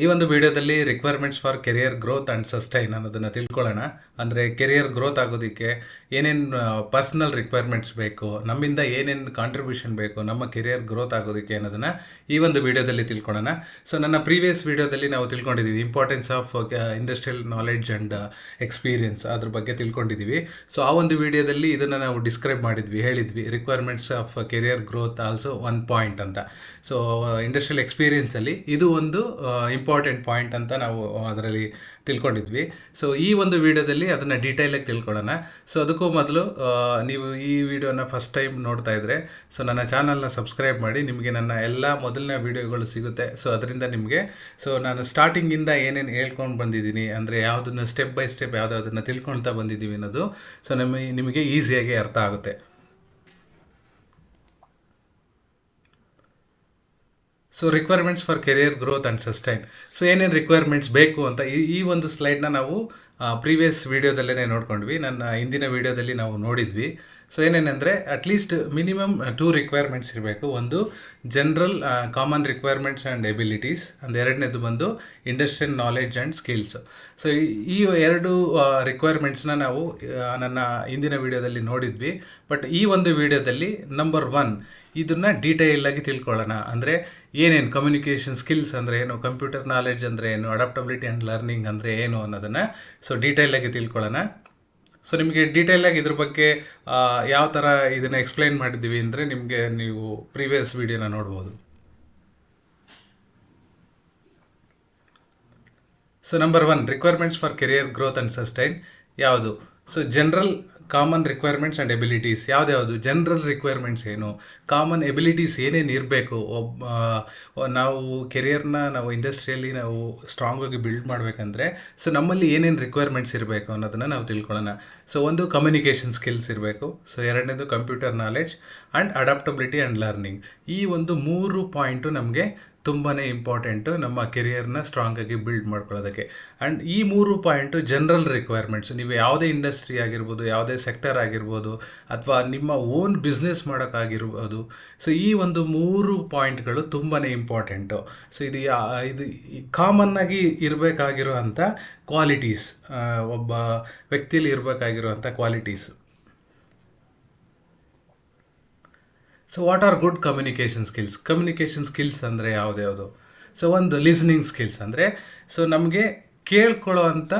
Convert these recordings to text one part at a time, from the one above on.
ಈ ಒಂದು ವಿಡಿಯೋದಲ್ಲಿ requirements for career growth and sustain ಅನ್ನೋದನ್ನು ತಿಳ್ಕೊಳ್ಳೋಣ. ಅಂದರೆ ಕೆರಿಯರ್ ಗ್ರೋತ್ ಆಗೋದಕ್ಕೆ ಏನೇನು ಪರ್ಸ್ನಲ್ ರಿಕ್ವೈರ್ಮೆಂಟ್ಸ್ ಬೇಕು, ನಮ್ಮಿಂದ ಏನೇನು ಕಾಂಟ್ರಿಬ್ಯೂಷನ್ ಬೇಕು, ನಮ್ಮ ಕೆರಿಯರ್ ಗ್ರೋತ್ ಆಗೋದಕ್ಕೆ ಅನ್ನೋದನ್ನು ಈ ಒಂದು ವಿಡಿಯೋದಲ್ಲಿ ತಿಳ್ಕೊಳ್ಳೋಣ. ಸೊ ನನ್ನ ಪ್ರೀವಿಯಸ್ ವಿಡಿಯೋದಲ್ಲಿ ನಾವು ತಿಳ್ಕೊಂಡಿದ್ದೀವಿ importance of industrial knowledge and experience ಅದ್ರ ಬಗ್ಗೆ ತಿಳ್ಕೊಂಡಿದ್ದೀವಿ ಸೊ ಆ ಒಂದು ವಿಡಿಯೋದಲ್ಲಿ ಇದನ್ನು ನಾವು ಡಿಸ್ಕ್ರೈಬ್ ಮಾಡಿದ್ವಿ, ಹೇಳಿದ್ವಿ requirements of career growth also one point ಅಂತ. ಸೊ ಇಂಡಸ್ಟ್ರಿಯಲ್ ಎಕ್ಸ್ಪೀರಿಯನ್ಸಲ್ಲಿ ಇದು ಒಂದು ಇಂಪಾರ್ಟೆಂಟ್ ಪಾಯಿಂಟ್ ಅಂತ ನಾವು ಅದರಲ್ಲಿ ತಿಳ್ಕೊಂಡಿದ್ವಿ. ಸೊ ಈ ಒಂದು ವಿಡಿಯೋದಲ್ಲಿ ಅದನ್ನು ಡೀಟೇಲಾಗಿ ತಿಳ್ಕೊಳ್ಳೋಣ. ಸೊ ಅದಕ್ಕೂ ಮೊದಲು ನೀವು ಈ ವಿಡಿಯೋನ ಫಸ್ಟ್ ಟೈಮ್ ನೋಡ್ತಾ ಇದ್ದರೆ ಸೊ ನನ್ನ ಚಾನಲ್ನ ಸಬ್ಸ್ಕ್ರೈಬ್ ಮಾಡಿ, ನಿಮಗೆ ನನ್ನ ಎಲ್ಲ ಮೊದಲನೇ ವಿಡಿಯೋಗಳು ಸಿಗುತ್ತೆ. ಸೊ ಅದರಿಂದ ನಿಮಗೆ ಸೊ ನಾನು ಸ್ಟಾರ್ಟಿಂಗಿಂದ ಏನೇನು ಹೇಳ್ಕೊಂಡು ಬಂದಿದ್ದೀನಿ, ಅಂದರೆ ಯಾವುದನ್ನು ಸ್ಟೆಪ್ ಬೈ ಸ್ಟೆಪ್ ಯಾವುದಾದನ್ನು ತಿಳ್ಕೊಳ್ತಾ ಬಂದಿದ್ದೀವಿ ಅನ್ನೋದು ಸೊ ನಮಗೆ, ನಿಮಗೆ ಈಸಿಯಾಗಿ ಅರ್ಥ ಆಗುತ್ತೆ. So requirements for career growth and sustain so ಏನೇನು ರಿಕ್ವೈರ್ಮೆಂಟ್ಸ್ ಬೇಕು ಅಂತ ಈ ಈ ಒಂದು ಸ್ಲೈಡ್ನ ನಾವು ಪ್ರೀವಿಯಸ್ ವೀಡಿಯೋದಲ್ಲೇ ನೋಡ್ಕೊಂಡ್ವಿ. ನನ್ನ ಹಿಂದಿನ ವೀಡಿಯೋದಲ್ಲಿ ನಾವು ನೋಡಿದ್ವಿ. So ಏನೇನೆಂದರೆ at least minimum two requirements ಇರಬೇಕು. ಒಂದು general common requirements and abilities ಒಂದು ಎರಡನೇದು ಬಂದು industrial knowledge and skills so ಈ ಎರಡು ರಿಕ್ವೈರ್ಮೆಂಟ್ಸ್ನ ನಾವು ನನ್ನ ಹಿಂದಿನ ವೀಡಿಯೋದಲ್ಲಿ ನೋಡಿದ್ವಿ. ಬಟ್ ಈ ಒಂದು ವೀಡಿಯೋದಲ್ಲಿ ನಂಬರ್ ಒನ್ ಇದನ್ನು ಡೀಟೇಲ್ ಆಗಿ ತಿಳ್ಕೊಳ್ಳೋಣ. ಅಂದರೆ ಏನೇನು ಕಮ್ಯುನಿಕೇಷನ್ ಸ್ಕಿಲ್ಸ್ ಅಂದರೆ ಏನು ಕಂಪ್ಯೂಟರ್ ನಾಲೆಡ್ಜ್ ಅಂದರೆ ಏನು ಅಡಾಪ್ಟಬಿಲಿಟಿ ಆ್ಯಂಡ್ ಲರ್ನಿಂಗ್ ಅಂದರೆ ಏನು ಅನ್ನೋದನ್ನು ಸೊ ಡೀಟೇಲ್ ಆಗಿ ತಿಳ್ಕೊಳ್ಳೋಣ. ಸೊ ನಿಮಗೆ ಡೀಟೇಲ್ ಆಗಿ ಇದ್ರ ಬಗ್ಗೆ ಯಾವ ಥರ ಇದನ್ನು ಎಕ್ಸ್ಪ್ಲೈನ್ ಮಾಡಿದ್ದೀವಿ ಅಂದರೆ ನಿಮಗೆ ನೀವು ಪ್ರೀವಿಯಸ್ ವಿಡಿಯೋನ ನೋಡ್ಬೋದು. So number one requirements for career growth and sustain ಯಾವುದು? So general common requirements and abilities ಯಾವ್ದ್ಯಾವುದು? General requirements ಏನು? ಕಾಮನ್ ಎಬಿಲಿಟೀಸ್ ಏನೇನು ಇರಬೇಕು? ಒಬ್ಬ ನಾವು ಕೆರಿಯರ್ನ ನಾವು ಇಂಡಸ್ಟ್ರಿಯಲ್ಲಿ ನಾವು ಸ್ಟ್ರಾಂಗ್ ಆಗಿ ಬಿಲ್ಡ್ ಮಾಡಬೇಕಂದ್ರೆ ಸೊ ನಮ್ಮಲ್ಲಿ ಏನೇನು ರಿಕ್ವೈರ್ಮೆಂಟ್ಸ್ ಇರಬೇಕು ಅನ್ನೋದನ್ನು ನಾವು ತಿಳ್ಕೊಳ್ಳೋಣ. ಸೊ ಒಂದು ಕಮ್ಯುನಿಕೇಷನ್ ಸ್ಕಿಲ್ಸ್ ಇರಬೇಕು. ಸೊ ಎರಡನೇದು computer knowledge and adaptability and learning ಈ ಒಂದು ಮೂರು ಪಾಯಿಂಟು ನಮಗೆ ತುಂಬಾ ಇಂಪಾರ್ಟೆಂಟು ನಮ್ಮ ಕೆರಿಯರ್ನ ಸ್ಟ್ರಾಂಗಾಗಿ ಬಿಲ್ಡ್ ಮಾಡ್ಕೊಳ್ಳೋದಕ್ಕೆ. ಆ್ಯಂಡ್ ಈ ಮೂರು ಪಾಯಿಂಟು ಜನರಲ್ ರಿಕ್ವೈರ್ಮೆಂಟ್ಸ್ ನೀವು ಯಾವುದೇ ಇಂಡಸ್ಟ್ರಿ ಆಗಿರ್ಬೋದು, ಯಾವುದೇ ಸೆಕ್ಟರ್ ಆಗಿರ್ಬೋದು, ಅಥವಾ ನಿಮ್ಮ ಓನ್ ಬಿಸ್ನೆಸ್ ಮಾಡೋಕ್ಕಾಗಿರ್ಬೋದು ಸೊ ಈ ಒಂದು ಮೂರು ಪಾಯಿಂಟ್ಗಳು ತುಂಬಾ ಇಂಪಾರ್ಟೆಂಟು ಸೊ ಇದು ಇದು ಕಾಮನ್ನಾಗಿ ಇರಬೇಕಾಗಿರುವಂಥ ಕ್ವಾಲಿಟೀಸ್ ಒಬ್ಬ ವ್ಯಕ್ತಿಯಲ್ಲಿ ಇರಬೇಕಾಗಿರುವಂಥ qualities so what are good communication skills communication skills ಅಂದರೆ ಯಾವುದ್ಯಾವುದು ಸೊ ಒಂದು ಲಿಸ್ನಿಂಗ್ ಸ್ಕಿಲ್ಸ್ ಅಂದರೆ ಸೊ ನಮಗೆ ಕೇಳ್ಕೊಳ್ಳೋ ಅಂಥ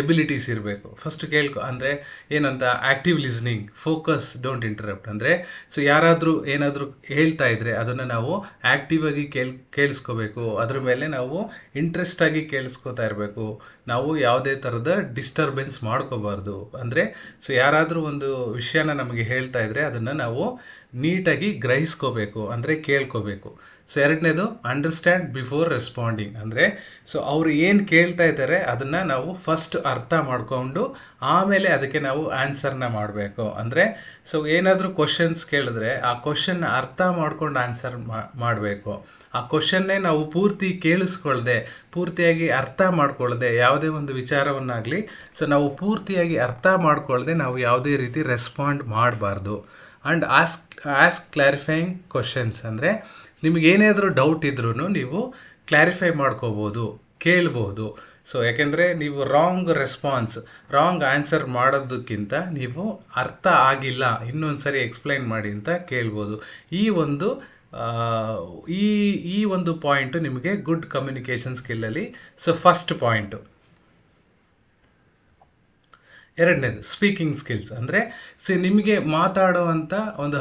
ಎಬಿಲಿಟೀಸ್ ಇರಬೇಕು. ಫಸ್ಟ್ ಕೇಳ್ಕೊ, ಅಂದರೆ ಏನಂತ active listening focus don't interrupt ಅಂದರೆ ಸೊ ಯಾರಾದರೂ ಏನಾದರೂ ಹೇಳ್ತಾ ಇದ್ದರೆ ಅದನ್ನು ನಾವು ಆ್ಯಕ್ಟಿವ್ ಆಗಿ ಕೇಳ್, ಕೇಳಿಸ್ಕೋಬೇಕು. ಅದ್ರ ಮೇಲೆ ನಾವು ಇಂಟ್ರೆಸ್ಟಾಗಿ ಕೇಳಿಸ್ಕೊತಾ ಇರಬೇಕು. ನಾವು ಯಾವುದೇ ಥರದ ಡಿಸ್ಟರ್ಬೆನ್ಸ್ ಮಾಡ್ಕೋಬಾರ್ದು. ಅಂದರೆ ಸೊ ಯಾರಾದರೂ ಒಂದು ವಿಷಯನ ನಮಗೆ ಹೇಳ್ತಾ ಇದ್ದರೆ ಅದನ್ನು ನಾವು ನೀಟಾಗಿ ಗ್ರಹಿಸ್ಕೋಬೇಕು, ಅಂದರೆ ಕೇಳ್ಕೋಬೇಕು. ಸೊ ಎರಡನೇದು ಅಂಡರ್ಸ್ಟ್ಯಾಂಡ್ ಬಿಫೋರ್ ರೆಸ್ಪಾಂಡಿಂಗ್ ಅಂದರೆ ಸೊ ಅವರು ಏನು ಕೇಳ್ತಾ ಇದ್ದಾರೆ, ಅದನ್ನು ನಾವು ಫಸ್ಟ್ ಅರ್ಥ ಮಾಡಿಕೊಂಡು, ಆಮೇಲೆ ಅದಕ್ಕೆ ನಾವು ಆನ್ಸರ್ನ ಮಾಡಬೇಕು. ಅಂದರೆ ಸೊ ಏನಾದರೂ ಕ್ವಶನ್ಸ್ ಕೇಳಿದ್ರೆ, ಆ ಕ್ವಶನ್ನ ಅರ್ಥ ಮಾಡ್ಕೊಂಡು ಆನ್ಸರ್ ಮಾಡಬೇಕು. ಆ ಕ್ವಶನ್ನೇ ನಾವು ಪೂರ್ತಿ ಕೇಳಿಸ್ಕೊಳ್ದೆ, ಪೂರ್ತಿಯಾಗಿ ಅರ್ಥ ಮಾಡ್ಕೊಳ್ಳದೆ ಯಾವುದೇ ಒಂದು ವಿಚಾರವನ್ನಾಗಲಿ ಸೊ ನಾವು ಪೂರ್ತಿಯಾಗಿ ಅರ್ಥ ಮಾಡ್ಕೊಳ್ಳದೆ ನಾವು ಯಾವುದೇ ರೀತಿ ರೆಸ್ಪಾಂಡ್ ಮಾಡಬಾರ್ದು. And ask ask clarifying questions ಅಂದರೆ ನಿಮಗೆ ಏನಾದರೂ ಡೌಟ್ ಇದ್ರೂ ನೀವು ಕ್ಲಾರಿಫೈ ಮಾಡ್ಕೋಬೋದು, ಕೇಳ್ಬೋದು. ಸೊ ಯಾಕೆಂದರೆ ನೀವು ರಾಂಗ್ ರೆಸ್ಪಾನ್ಸ್ ರಾಂಗ್ ಆನ್ಸರ್ ಮಾಡೋದಕ್ಕಿಂತ ನೀವು ಅರ್ಥ ಆಗಿಲ್ಲ ಇನ್ನೊಂದು ಸರಿ ಎಕ್ಸ್ಪ್ಲೈನ್ ಮಾಡಿ ಅಂತ ಕೇಳ್ಬೋದು. ಈ ಒಂದು ಈ ಈ ಒಂದು ಪಾಯಿಂಟು ನಿಮಗೆ ಗುಡ್ ಕಮ್ಯುನಿಕೇಷನ್ ಸ್ಕಿಲ್ಲಲ್ಲಿ ಸೊ ಫಸ್ಟ್ ಪಾಯಿಂಟು ಎರಡನೇದು ಸ್ಪೀಕಿಂಗ್ ಸ್ಕಿಲ್ಸ್ ಅಂದರೆ ಸಿ ನಿಮಗೆ ಮಾತಾಡುವಂಥ ಒಂದು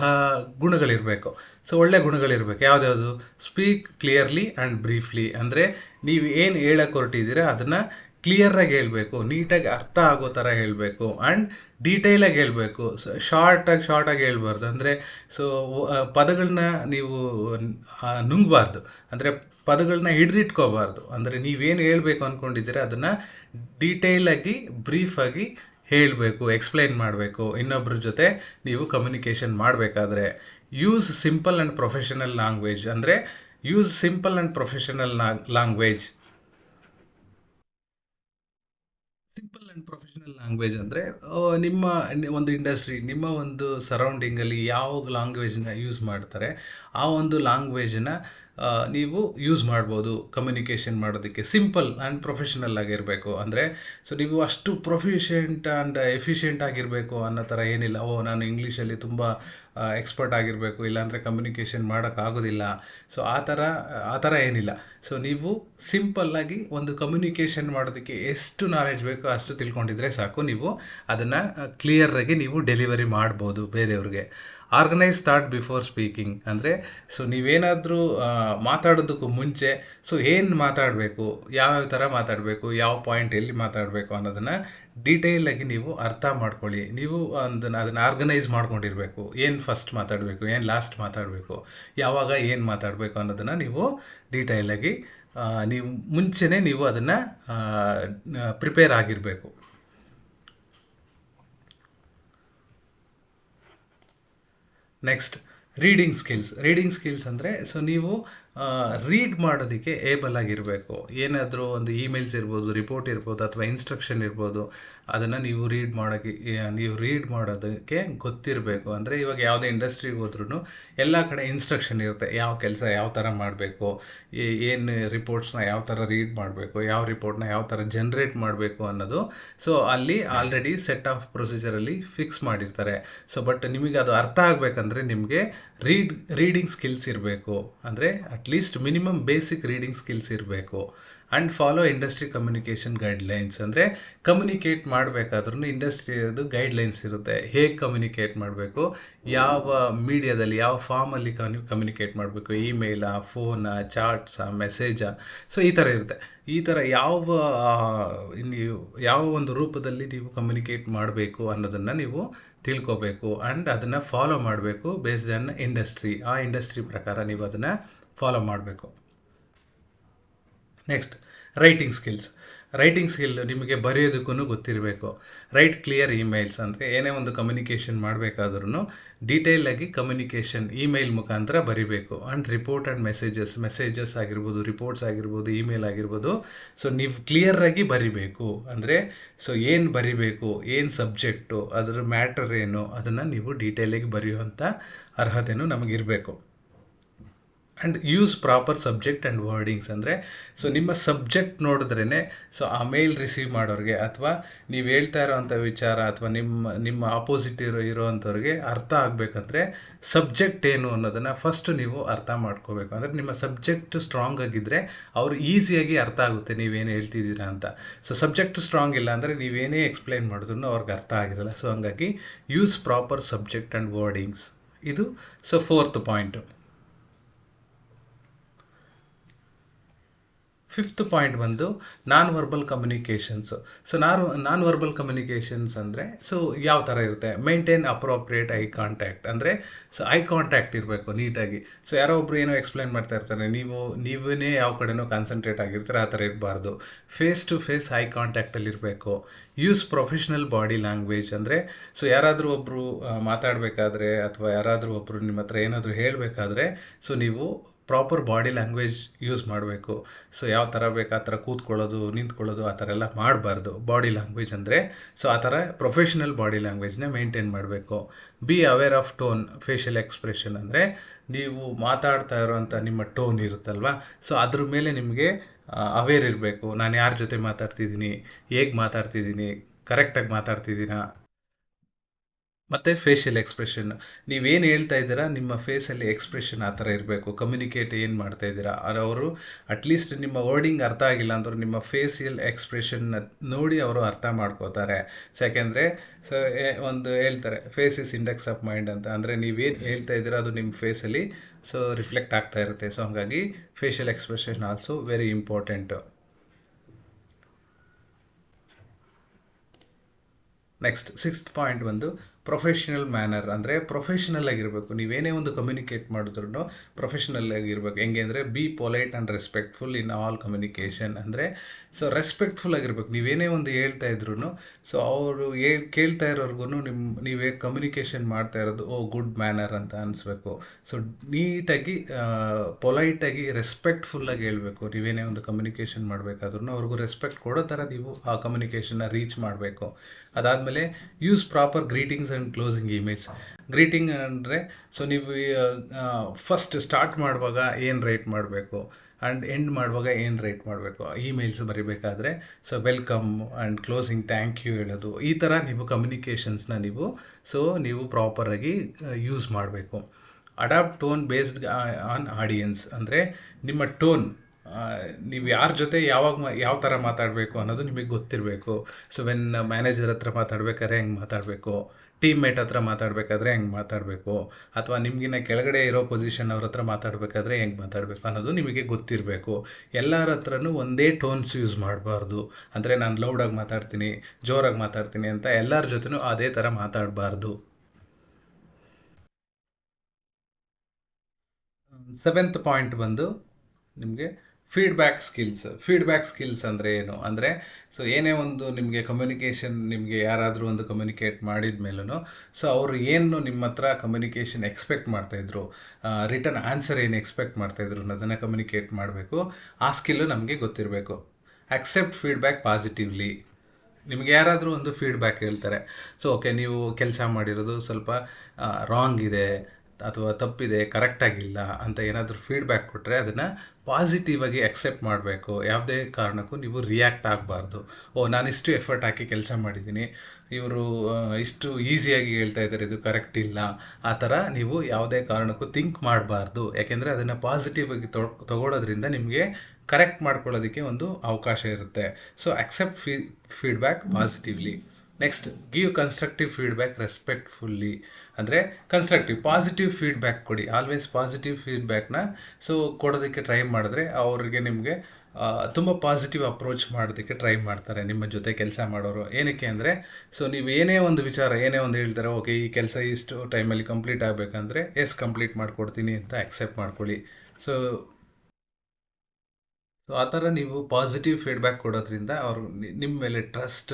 ಗುಣಗಳಿರಬೇಕು. ಸೊ ಒಳ್ಳೆ ಗುಣಗಳಿರಬೇಕು. ಯಾವುದ್ಯಾವುದು? ಸ್ಪೀಕ್ ಕ್ಲಿಯರ್ಲಿ ಆ್ಯಂಡ್ ಬ್ರೀಫ್ಲಿ ಅಂದರೆ, ನೀವು ಏನು ಹೇಳಕ್ಕೆ ಹೊರಟಿದ್ದೀರಾ, ಅದನ್ನು ಕ್ಲಿಯರಾಗಿ ಹೇಳಬೇಕು. ನೀಟಾಗಿ ಅರ್ಥ ಆಗೋ ಥರ ಹೇಳಬೇಕು. ಆ್ಯಂಡ್ ಡೀಟೇಲಾಗಿ ಹೇಳಬೇಕು. ಶಾರ್ಟಾಗಿ ಶಾರ್ಟಾಗಿ ಹೇಳ್ಬಾರ್ದು. ಅಂದರೆ ಸೊ ಪದಗಳನ್ನ ನೀವು ನುಂಗಬಾರ್ದು. ಅಂದರೆ ಪದಗಳನ್ನ ಹಿಡಿದಿಟ್ಕೋಬಾರ್ದು. ಅಂದರೆ, ನೀವೇನು ಹೇಳಬೇಕು ಅಂದ್ಕೊಂಡಿದ್ದೀರಾ ಅದನ್ನು ಡೀಟೇಲಾಗಿ ಬ್ರೀಫಾಗಿ ಹೇಳಬೇಕು ಎಕ್ಸ್ಪ್ಲೈನ್ ಮಾಡಬೇಕು ಇನ್ನೊಬ್ಬರ ಜೊತೆ ನೀವು ಕಮ್ಯುನಿಕೇಷನ್ ಮಾಡಬೇಕಾದ್ರೆ. Use simple and professional language ಅಂದರೆ use simple and professional language simple and professional language ಅಂದರೆ ನಿಮ್ಮ, ಒಂದು ಇಂಡಸ್ಟ್ರಿ ನಿಮ್ಮ ಒಂದು ಸರೌಂಡಿಂಗಲ್ಲಿ ಯಾವ ಲ್ಯಾಂಗ್ವೇಜ್ನ ಯೂಸ್ ಮಾಡ್ತಾರೆ, ಆ ಒಂದು ಲ್ಯಾಂಗ್ವೇಜನ್ನು ನೀವು ಯೂಸ್ ಮಾಡ್ಬೋದು ಕಮ್ಯುನಿಕೇಷನ್ ಮಾಡೋದಕ್ಕೆ. ಸಿಂಪಲ್ ಆ್ಯಂಡ್ ಪ್ರೊಫೆಷನಲ್ ಆಗಿರಬೇಕು. ಅಂದರೆ ಸೊ ನೀವು ಅಷ್ಟು ಪ್ರೊಫಿಷಿಯೆಂಟ್ ಆ್ಯಂಡ್ ಎಫಿಷಿಯೆಂಟ್ ಆಗಿರಬೇಕು ಅನ್ನೋ ಥರ ಏನಿಲ್ಲ. ಓ, ನಾನು ಇಂಗ್ಲೀಷಲ್ಲಿ ತುಂಬ ಎಕ್ಸ್ಪರ್ಟ್ ಆಗಿರಬೇಕು, ಇಲ್ಲಾಂದರೆ ಕಮ್ಯುನಿಕೇಷನ್ ಮಾಡೋಕ್ಕಾಗೋದಿಲ್ಲ ಸೊ ಆ ಥರ ಆ ಥರ ಏನಿಲ್ಲ. ಸೊ ನೀವು ಸಿಂಪಲ್ಲಾಗಿ ಒಂದು ಕಮ್ಯುನಿಕೇಷನ್ ಮಾಡೋದಕ್ಕೆ ಎಷ್ಟು ನಾಲೆಜ್ ಬೇಕೋ ಅಷ್ಟು ತಿಳ್ಕೊಂಡಿದ್ರೆ ಸಾಕು. ನೀವು ಅದನ್ನು ಕ್ಲಿಯರಾಗಿ ನೀವು ಡೆಲಿವರಿ ಮಾಡ್ಬೋದು ಬೇರೆಯವ್ರಿಗೆ. ಆರ್ಗನೈಸ್ ಥಾಟ್ ಬಿಫೋರ್ ಸ್ಪೀಕಿಂಗ್ ಅಂದರೆ ಸೊ ನೀವೇನಾದರೂ ಮಾತಾಡೋದಕ್ಕೂ ಮುಂಚೆ ಸೊ ಏನು ಮಾತಾಡಬೇಕು ಯಾವ್ಯಾವ ಥರ ಮಾತಾಡಬೇಕು, ಯಾವ ಪಾಯಿಂಟ್ ಎಲ್ಲಿ ಮಾತಾಡಬೇಕು ಅನ್ನೋದನ್ನು ಆಗಿ ನೀವು ಅರ್ಥ ಮಾಡ್ಕೊಳ್ಳಿ. ನೀವು ಅದನ್ನು ಅದನ್ನು ಆರ್ಗನೈಸ್ ಮಾಡ್ಕೊಂಡಿರಬೇಕು. ಏನು ಫಸ್ಟ್ ಮಾತಾಡಬೇಕು, ಏನು ಲಾಸ್ಟ್ ಮಾತಾಡಬೇಕು, ಯಾವಾಗ ಏನು ಮಾತಾಡಬೇಕು ಅನ್ನೋದನ್ನು ನೀವು ಡೀಟೇಲಾಗಿ ನೀವು ಮುಂಚೆನೇ ನೀವು ಅದನ್ನು ಪ್ರಿಪೇರ್ ಆಗಿರಬೇಕು. Next reading skills reading skills ಅಂದರೆ ಸೊ ನೀವು ರೀಡ್ ಮಾಡೋದಕ್ಕೆ ಏಬಲ್ ಆಗಿರಬೇಕು. ಏನಾದರೂ ಒಂದು ಇಮೇಲ್ಸ್ ಇರ್ಬೋದು ರಿಪೋರ್ಟ್ ಇರ್ಬೋದು, ಅಥವಾ ಇನ್ಸ್ಟ್ರಕ್ಷನ್ ಇರ್ಬೋದು, ಅದನ್ನು ನೀವು ರೀಡ್ ಮಾಡೋಕ್ಕೆ, ನೀವು ರೀಡ್ ಮಾಡೋದಕ್ಕೆ ಗೊತ್ತಿರಬೇಕು. ಅಂದರೆ ಇವಾಗ ಯಾವುದೇ ಇಂಡಸ್ಟ್ರಿಗೆ ಹೋದ್ರೂ ಎಲ್ಲ ಕಡೆ ಇನ್ಸ್ಟ್ರಕ್ಷನ್ ಇರುತ್ತೆ. ಯಾವ ಕೆಲಸ ಯಾವ ಥರ ಮಾಡಬೇಕು ಏನು ರಿಪೋರ್ಟ್ಸ್ನ ಯಾವ ಥರ ರೀಡ್ ಮಾಡಬೇಕು, ಯಾವ ರಿಪೋರ್ಟ್ನ ಯಾವ ಥರ ಜನ್ರೇಟ್ ಮಾಡಬೇಕು ಅನ್ನೋದು. ಸೊ ಅಲ್ಲಿ ಆಲ್ರೆಡಿ ಸೆಟ್ ಆಫ್ ಪ್ರೊಸೀಜರಲ್ಲಿ ಫಿಕ್ಸ್ ಮಾಡಿರ್ತಾರೆ. ಸೊ ಬಟ್ ನಿಮಗೆ ಅದು ಅರ್ಥ ಆಗಬೇಕಂದ್ರೆ ನಿಮಗೆ ರೀಡ್ ರೀಡಿಂಗ್ ಸ್ಕಿಲ್ಸ್ ಇರಬೇಕು. ಅಂದರೆ at least minimum basic reading skills ಇರಬೇಕು. And follow industry communication guidelines ಅಂದರೆ ಕಮ್ಯುನಿಕೇಟ್ ಮಾಡಬೇಕಾದ್ರೂ ಇಂಡಸ್ಟ್ರಿಯದು ಗೈಡ್ಲೈನ್ಸ್ ಇರುತ್ತೆ. ಹೇಗೆ ಕಮ್ಯುನಿಕೇಟ್ ಮಾಡಬೇಕು? ಯಾವ ಮೀಡಿಯಾದಲ್ಲಿ ಯಾವ ಫಾರ್ಮಲ್ಲಿ ಕಮ್ಯು ಕಮ್ಯುನಿಕೇಟ್ ಮಾಡಬೇಕು? ಇಮೇಲಾ ಫೋನಾ ಚಾಟ್ಸಾ ಮೆಸೇಜಾ ಸೊ ಈ ಥರ ಇರುತ್ತೆ. ಈ ಥರ ಯಾವ ನೀವು ಯಾವ ಒಂದು ರೂಪದಲ್ಲಿ ನೀವು ಕಮ್ಯುನಿಕೇಟ್ ಮಾಡಬೇಕು ಅನ್ನೋದನ್ನು ನೀವು ತಿಳ್ಕೊಬೇಕು ಆ್ಯಂಡ್ ಅದನ್ನು ಫಾಲೋ ಮಾಡಬೇಕು ಬೇಸ್ಡ್ ಆನ್ ಇಂಡಸ್ಟ್ರಿ ಆ ಇಂಡಸ್ಟ್ರಿ ಪ್ರಕಾರ ನೀವು ಅದನ್ನು ಫಾಲೋ ಮಾಡಬೇಕು. Next writing skills writing skill ನಿಮಗೆ ಬರೆಯೋದಕ್ಕೂ ಗೊತ್ತಿರಬೇಕು. ರೈಟ್ ಕ್ಲಿಯರ್ ಇಮೇಲ್ಸ್ ಅಂದರೆ ಏನೇ ಒಂದು ಕಮ್ಯುನಿಕೇಷನ್ ಮಾಡಬೇಕಾದ್ರೂ ಆಗಿ ಕಮ್ಯುನಿಕೇಷನ್ ಇಮೇಲ್ ಮುಖಾಂತರ ಬರಿಬೇಕು. And report and messages messages ಆಗಿರ್ಬೋದು ರಿಪೋರ್ಟ್ಸ್ ಆಗಿರ್ಬೋದು ಇಮೇಲ್ ಆಗಿರ್ಬೋದು. ಸೊ ನೀವು ಕ್ಲಿಯರಾಗಿ ಬರಿಬೇಕು. ಅಂದರೆ ಸೊ ಏನು ಬರಿಬೇಕು, ಏನು ಸಬ್ಜೆಕ್ಟು ಅದರ ಮ್ಯಾಟರ್ ಏನು, ಅದನ್ನು ನೀವು ಡೀಟೇಲಾಗಿ ಬರೆಯುವಂಥ ಅರ್ಹತೆಯೂ ನಮಗಿರಬೇಕು. And use proper subject and wordings ಅಂದರೆ ಸೊ ನಿಮ್ಮ ಸಬ್ಜೆಕ್ಟ್ ನೋಡಿದ್ರೇ ಸೊ ಆ ಮೇಲ್ ರಿಸೀವ್ ಮಾಡೋರಿಗೆ ಅಥವಾ ನೀವು ಹೇಳ್ತಾ ಇರೋವಂಥ ವಿಚಾರ ಅಥವಾ ನಿಮ್ಮ ನಿಮ್ಮ ಆಪೋಸಿಟ್ ಇರೋ ಇರೋವಂಥವ್ರಿಗೆ ಅರ್ಥ ಆಗಬೇಕಂದ್ರೆ ಸಬ್ಜೆಕ್ಟ್ ಏನು ಅನ್ನೋದನ್ನು ಫಸ್ಟ್ ನೀವು ಅರ್ಥ ಮಾಡ್ಕೋಬೇಕು. ಅಂದರೆ ನಿಮ್ಮ ಸಬ್ಜೆಕ್ಟ್ ಸ್ಟ್ರಾಂಗ್ ಆಗಿದ್ದರೆ ಅವ್ರು ಈಸಿಯಾಗಿ ಅರ್ಥ ಆಗುತ್ತೆ ನೀವೇನು ಹೇಳ್ತಿದ್ದೀರಾ ಅಂತ. ಸೊ ಸಬ್ಜೆಕ್ಟ್ ಸ್ಟ್ರಾಂಗ್ ಇಲ್ಲ ಅಂದರೆ ನೀವೇನೇ ಎಕ್ಸ್ಪ್ಲೈನ್ ಮಾಡಿದ್ರು ಅವ್ರಿಗೆ ಅರ್ಥ ಆಗಿರಲ್ಲ. ಸೊ ಹಂಗಾಗಿ use proper subject and wordings ಇದು so fourth point fifth point ಬಂದು ನಾನ್ ವರ್ಬಲ್ ಕಮ್ಯುನಿಕೇಷನ್ಸ್ ಸೊ ನಾನು ನಾನ್ ವರ್ಬಲ್ ಕಮ್ಯುನಿಕೇಷನ್ಸ್ ಅಂದರೆ ಸೊ ಯಾವ ಥರ ಇರುತ್ತೆ? ಮೇಂಟೈನ್ ಅಪ್ರೋಪ್ರಿಯೇಟ್ ಐ ಕಾಂಟ್ಯಾಕ್ಟ್ ಅಂದರೆ ಸೊ ಐ ಕಾಂಟ್ಯಾಕ್ಟ್ ಇರಬೇಕು ನೀಟಾಗಿ. ಸೊ ಯಾರೋ ಒಬ್ರು ಏನೋ ಎಕ್ಸ್ಪ್ಲೈನ್ ಮಾಡ್ತಾ ಇರ್ತಾರೆ, ನೀವು ನೀವೇ ಯಾವ ಕಡೆನೋ ಕಾನ್ಸಂಟ್ರೇಟ್ ಆಗಿರ್ತಾರೆ, ಆ ಥರ ಇರಬಾರ್ದು. ಫೇಸ್ ಟು ಫೇಸ್ ಐ ಕಾಂಟ್ಯಾಕ್ಟಲ್ಲಿ ಇರಬೇಕು. ಯೂಸ್ ಪ್ರೊಫೆಷ್ನಲ್ ಬಾಡಿ ಲ್ಯಾಂಗ್ವೇಜ್ ಅಂದರೆ ಸೊ ಯಾರಾದರೂ ಒಬ್ಬರು ಮಾತಾಡಬೇಕಾದ್ರೆ ಅಥವಾ ಯಾರಾದರೂ ಒಬ್ಬರು ನಿಮ್ಮ ಹತ್ರ ಏನಾದರೂ ಹೇಳಬೇಕಾದ್ರೆ ಸೊ ನೀವು ಪ್ರಾಪರ್ ಬಾಡಿ ಲ್ಯಾಂಗ್ವೇಜ್ ಯೂಸ್ ಮಾಡಬೇಕು. ಸೊ ಯಾವ ಥರ ಬೇಕು ಆ ಥರ ಕೂತ್ಕೊಳ್ಳೋದು, ನಿಂತ್ಕೊಳ್ಳೋದು, ಆ ಥರ ಎಲ್ಲ ಮಾಡಬಾರ್ದು. ಬಾಡಿ ಲ್ಯಾಂಗ್ವೇಜ್ ಅಂದರೆ ಸೊ ಆ ಥರ ಪ್ರೊಫೆಷ್ನಲ್ ಬಾಡಿ ಲ್ಯಾಂಗ್ವೇಜ್ನ ಮೇಂಟೈನ್ ಮಾಡಬೇಕು. Be aware of tone facial expression ಅಂದರೆ, ನೀವು ಮಾತಾಡ್ತಾ ಇರೋವಂಥ ನಿಮ್ಮ ಟೋನ್ ಇರುತ್ತಲ್ವ? ಸೊ ಅದ್ರ ಮೇಲೆ ನಿಮಗೆ ಅವೇರ್ ಇರಬೇಕು. ನಾನು ಯಾರ ಜೊತೆ ಮಾತಾಡ್ತಿದ್ದೀನಿ? ಹೇಗೆ ಮಾತಾಡ್ತಿದ್ದೀನಿ? ಕರೆಕ್ಟಾಗಿ ಮಾತಾಡ್ತಿದ್ದೀನಾ? ಮತ್ತು ಫೇಶಿಯಲ್ ಎಕ್ಸ್ಪ್ರೆಷನ್ ನೀವೇನು ಹೇಳ್ತಾ ಇದ್ದೀರಾ, ನಿಮ್ಮ ಫೇಸಲ್ಲಿ ಎಕ್ಸ್ಪ್ರೆಷನ್ ಆ ಥರ ಇರಬೇಕು. ಕಮ್ಯುನಿಕೇಟ್ ಏನು ಮಾಡ್ತಾ ಇದ್ದೀರಾ? ಅವರು ಅಟ್ಲೀಸ್ಟ್ ನಿಮ್ಮ ವರ್ಡಿಂಗ್ ಅರ್ಥ ಆಗಿಲ್ಲ ಅಂದರೂ ನಿಮ್ಮ ಫೇಸಿಯಲ್ ಎಕ್ಸ್ಪ್ರೆಷನ್ನ ನೋಡಿ ಅವರು ಅರ್ಥ ಮಾಡ್ಕೋತಾರೆ. ಯಾಕೆಂದರೆ ಸೊ ಒಂದು ಹೇಳ್ತಾರೆ face is index of mind ಅಂತ. ಅಂದರೆ ನೀವೇನು ಹೇಳ್ತಾ ಇದ್ದೀರಾ, ಅದು ನಿಮ್ಮ ಫೇಸಲ್ಲಿ ಸೊ ರಿಫ್ಲೆಕ್ಟ್ ಆಗ್ತಾ ಇರುತ್ತೆ. ಸೊ ಹಾಗಾಗಿ facial expression also very important next sixth point ಬಂದು ಪ್ರೊಫೆಷನಲ್ ಮ್ಯಾನರ್ ಅಂದರೆ ಪ್ರೊಫೆಷನಲ್ ಆಗಿರಬೇಕು. ನೀವೇನೇ ಒಂದು ಕಮ್ಯುನಿಕೇಟ್ ಮಾಡಿದ್ರು ಪ್ರೊಫೆಷನಲ್ ಆಗಿರ್ಬೇಕು. ಹೆಂಗೆ ಅಂದರೆ be polite and respectful in all communication ಅಂದರೆ ಸೊ ರೆಸ್ಪೆಕ್ಟ್ಫುಲ್ ಆಗಿರ್ಬೇಕು. ನೀವೇನೇ ಒಂದು ಹೇಳ್ತಾ ಇದ್ರು ಸೊ ಅವರು ಕೇಳ್ತಾ ಇರೋರ್ಗು ನಿಮ್ಮ ನೀವೇ ಕಮ್ಯುನಿಕೇಷನ್ ಮಾಡ್ತಾ ಇರೋದು, ಓ ಗುಡ್ ಮ್ಯಾನರ್ ಅಂತ ಅನಿಸ್ಬೇಕು. ಸೊ ನೀಟಾಗಿ ಪೊಲೈಟಾಗಿ ರೆಸ್ಪೆಕ್ಟ್ಫುಲ್ಲಾಗಿ ಹೇಳಬೇಕು. ನೀವೇನೇ ಒಂದು ಕಮ್ಯುನಿಕೇಷನ್ ಮಾಡಬೇಕಾದ್ರೂ ಅವ್ರಿಗೂ ರೆಸ್ಪೆಕ್ಟ್ ಕೊಡೋ ಥರ ನೀವು ಆ ಕಮ್ಯುನಿಕೇಷನ್ನ ರೀಚ್ ಮಾಡಬೇಕು. ಅದಾದಮೇಲೆ use proper greetings and closing image greeting ಅಂದರೆ ಸೊ ನೀವು ಫಸ್ಟ್ ಸ್ಟಾರ್ಟ್ ಮಾಡುವಾಗ ಏನು ರೈಟ್ ಮಾಡಬೇಕು? ಆ್ಯಂಡ್ ಎಂಡ್ ಮಾಡುವಾಗ ಏನು ರೈಟ್ ಮಾಡಬೇಕು? Emails ಬರಿಬೇಕಾದ್ರೆ so welcome and closing thank you ಹೇಳೋದು. ಈ ಥರ ನೀವು ಕಮ್ಯುನಿಕೇಷನ್ಸ್ನ ನೀವು ಸೊ ನೀವು ಪ್ರಾಪರಾಗಿ ಯೂಸ್ ಮಾಡಬೇಕು. Adapt tone based on audience ಅಂದರೆ ನಿಮ್ಮ ಟೋನ್ ನೀವು ಯಾರ ಜೊತೆ ಯಾವಾಗ ಯಾವ ಥರ ಮಾತಾಡಬೇಕು ಅನ್ನೋದು ನಿಮಗೆ ಗೊತ್ತಿರಬೇಕು. ಸೊ ವೆನ್ ಮ್ಯಾನೇಜರ್ ಹತ್ರ ಮಾತಾಡ್ಬೇಕಾದ್ರೆ ಹೆಂಗೆ ಮಾತಾಡಬೇಕು? ಟೀಮ್ ಮೇಟ್ ಹತ್ರ ಮಾತಾಡಬೇಕಾದ್ರೆ ಹೆಂಗೆ ಮಾತಾಡಬೇಕು? ಅಥವಾ ನಿಮಗಿನ್ನ ಕೆಳಗಡೆ ಇರೋ ಪೊಸಿಷನ್ ಅವ್ರ ಹತ್ರ ಮಾತಾಡಬೇಕಾದ್ರೆ ಹೆಂಗೆ ಮಾತಾಡಬೇಕು ಅನ್ನೋದು ನಿಮಗೆ ಗೊತ್ತಿರಬೇಕು. ಎಲ್ಲರ ಹತ್ರನೂ ಒಂದೇ ಟೋನ್ಸ್ ಯೂಸ್ ಮಾಡಬಾರ್ದು. ಅಂದರೆ ನಾನು ಲೌಡಾಗಿ ಮಾತಾಡ್ತೀನಿ, ಜೋರಾಗಿ ಮಾತಾಡ್ತೀನಿ ಅಂತ ಎಲ್ಲರ ಜೊತೆನೂ ಅದೇ ಥರ ಮಾತಾಡಬಾರ್ದು. ಸೆವೆಂತ್ ಪಾಯಿಂಟ್ ಬಂದು ನಿಮಗೆ ಫೀಡ್ಬ್ಯಾಕ್ ಸ್ಕಿಲ್ಸ್ ಫೀಡ್ಬ್ಯಾಕ್ ಸ್ಕಿಲ್ಸ್ ಅಂದರೆ ಏನು? ಅಂದರೆ ಸೊ ಏನೇ ಒಂದು ನಿಮಗೆ ಕಮ್ಯುನಿಕೇಷನ್ ನಿಮಗೆ ಯಾರಾದರೂ ಒಂದು ಕಮ್ಯುನಿಕೇಟ್ ಮಾಡಿದ ಮೇಲೂ ಸೊ ಅವರು ಏನು ನಿಮ್ಮ ಹತ್ರ ಕಮ್ಯುನಿಕೇಷನ್ ಎಕ್ಸ್ಪೆಕ್ಟ್ ಮಾಡ್ತಾಯಿದ್ರು ರಿಟರ್ನ್ ಆನ್ಸರ್ ಏನು ಎಕ್ಸ್ಪೆಕ್ಟ್ ಮಾಡ್ತಾಯಿದ್ರು ಅನ್ನೋದನ್ನು ಕಮ್ಯುನಿಕೇಟ್ ಮಾಡಬೇಕು. ಆ ಸ್ಕಿಲ್ಲು ನಮಗೆ ಗೊತ್ತಿರಬೇಕು. ಅಕ್ಸೆಪ್ಟ್ ಫೀಡ್ಬ್ಯಾಕ್ ಪಾಸಿಟಿವ್ಲಿ ನಿಮಗೆ ಯಾರಾದರೂ ಒಂದು ಫೀಡ್ಬ್ಯಾಕ್ ಹೇಳ್ತಾರೆ. ಸೊ ಓಕೆ ನೀವು ಕೆಲಸ ಮಾಡಿರೋದು ಸ್ವಲ್ಪ ರಾಂಗ್ ಇದೆ, ಅಥವಾ ತಪ್ಪಿದೆ ಕರೆಕ್ಟಾಗಿಲ್ಲ ಅಂತ ಏನಾದರೂ ಫೀಡ್ಬ್ಯಾಕ್ ಕೊಟ್ಟರೆ ಅದನ್ನು ಪಾಸಿಟಿವ್ ಆಗಿ ಅಕ್ಸೆಪ್ಟ್ ಮಾಡಬೇಕು. ಯಾವುದೇ ಕಾರಣಕ್ಕೂ ನೀವು ರಿಯಾಕ್ಟ್ ಆಗಬಾರ್ದು. ಓ, ನಾನು ಇಷ್ಟು ಎಫರ್ಟ್ ಹಾಕಿ ಕೆಲಸ ಮಾಡಿದ್ದೀನಿ. ಇವರು ಇಷ್ಟು ಈಸಿಯಾಗಿ ಹೇಳ್ತಾ ಇದ್ದಾರೆ, ಇದು ಕರೆಕ್ಟ್ ಇಲ್ಲ. ಆ ಥರ ನೀವು ಯಾವುದೇ ಕಾರಣಕ್ಕೂ ಥಿಂಕ್ ಮಾಡಬಾರ್ದು. ಯಾಕೆಂದರೆ ಅದನ್ನು ಪಾಸಿಟಿವ್ ಆಗಿ ತಗೊಳ್ಳೋದ್ರಿಂದ ನಿಮಗೆ ಕರೆಕ್ಟ್ ಮಾಡ್ಕೊಳ್ಳೋದಕ್ಕೆ ಒಂದು ಅವಕಾಶ ಇರುತ್ತೆ. So accept fee feedback positively next give constructive feedback respectfully ಅಂದರೆ ಕನ್ಸ್ಟ್ರಕ್ಟಿವ್ ಪಾಸಿಟಿವ್ ಫೀಡ್ಬ್ಯಾಕ್ ಕೊಡಿ. ಆಲ್ವೇಸ್ ಪಾಸಿಟಿವ್ ಫೀಡ್ಬ್ಯಾಕ್ನ ಸೊ ಕೊಡೋದಕ್ಕೆ ಟ್ರೈ ಮಾಡಿದ್ರೆ ಅವರಿಗೆ ನಿಮಗೆ ತುಂಬ ಪಾಸಿಟಿವ್ ಅಪ್ರೋಚ್ ಮಾಡೋದಕ್ಕೆ ಟ್ರೈ ಮಾಡ್ತಾರೆ ನಿಮ್ಮ ಜೊತೆ ಕೆಲಸ ಮಾಡೋರು. ಏನಕ್ಕೆ ಅಂದರೆ ಸೊ ನೀವು ಏನೇ ಒಂದು ವಿಚಾರ, ಏನೇ ಒಂದು ಹೇಳ್ತಾರೆ ಓಕೆ ಈ ಕೆಲಸ ಇಷ್ಟು ಟೈಮಲ್ಲಿ ಕಂಪ್ಲೀಟ್ ಆಗಬೇಕಂದ್ರೆ ಎಸ್ ಕಂಪ್ಲೀಟ್ ಮಾಡಿಕೊಡ್ತೀನಿ ಅಂತ ಅಕ್ಸೆಪ್ಟ್ ಮಾಡ್ಕೊಳ್ಳಿ. ಸೊ ಸೊ ಆ ಥರ ನೀವು ಪಾಸಿಟಿವ್ ಫೀಡ್ಬ್ಯಾಕ್ ಕೊಡೋದ್ರಿಂದ ಅವರು ನಿಮ್ಮ ಮೇಲೆ ಟ್ರಸ್ಟ್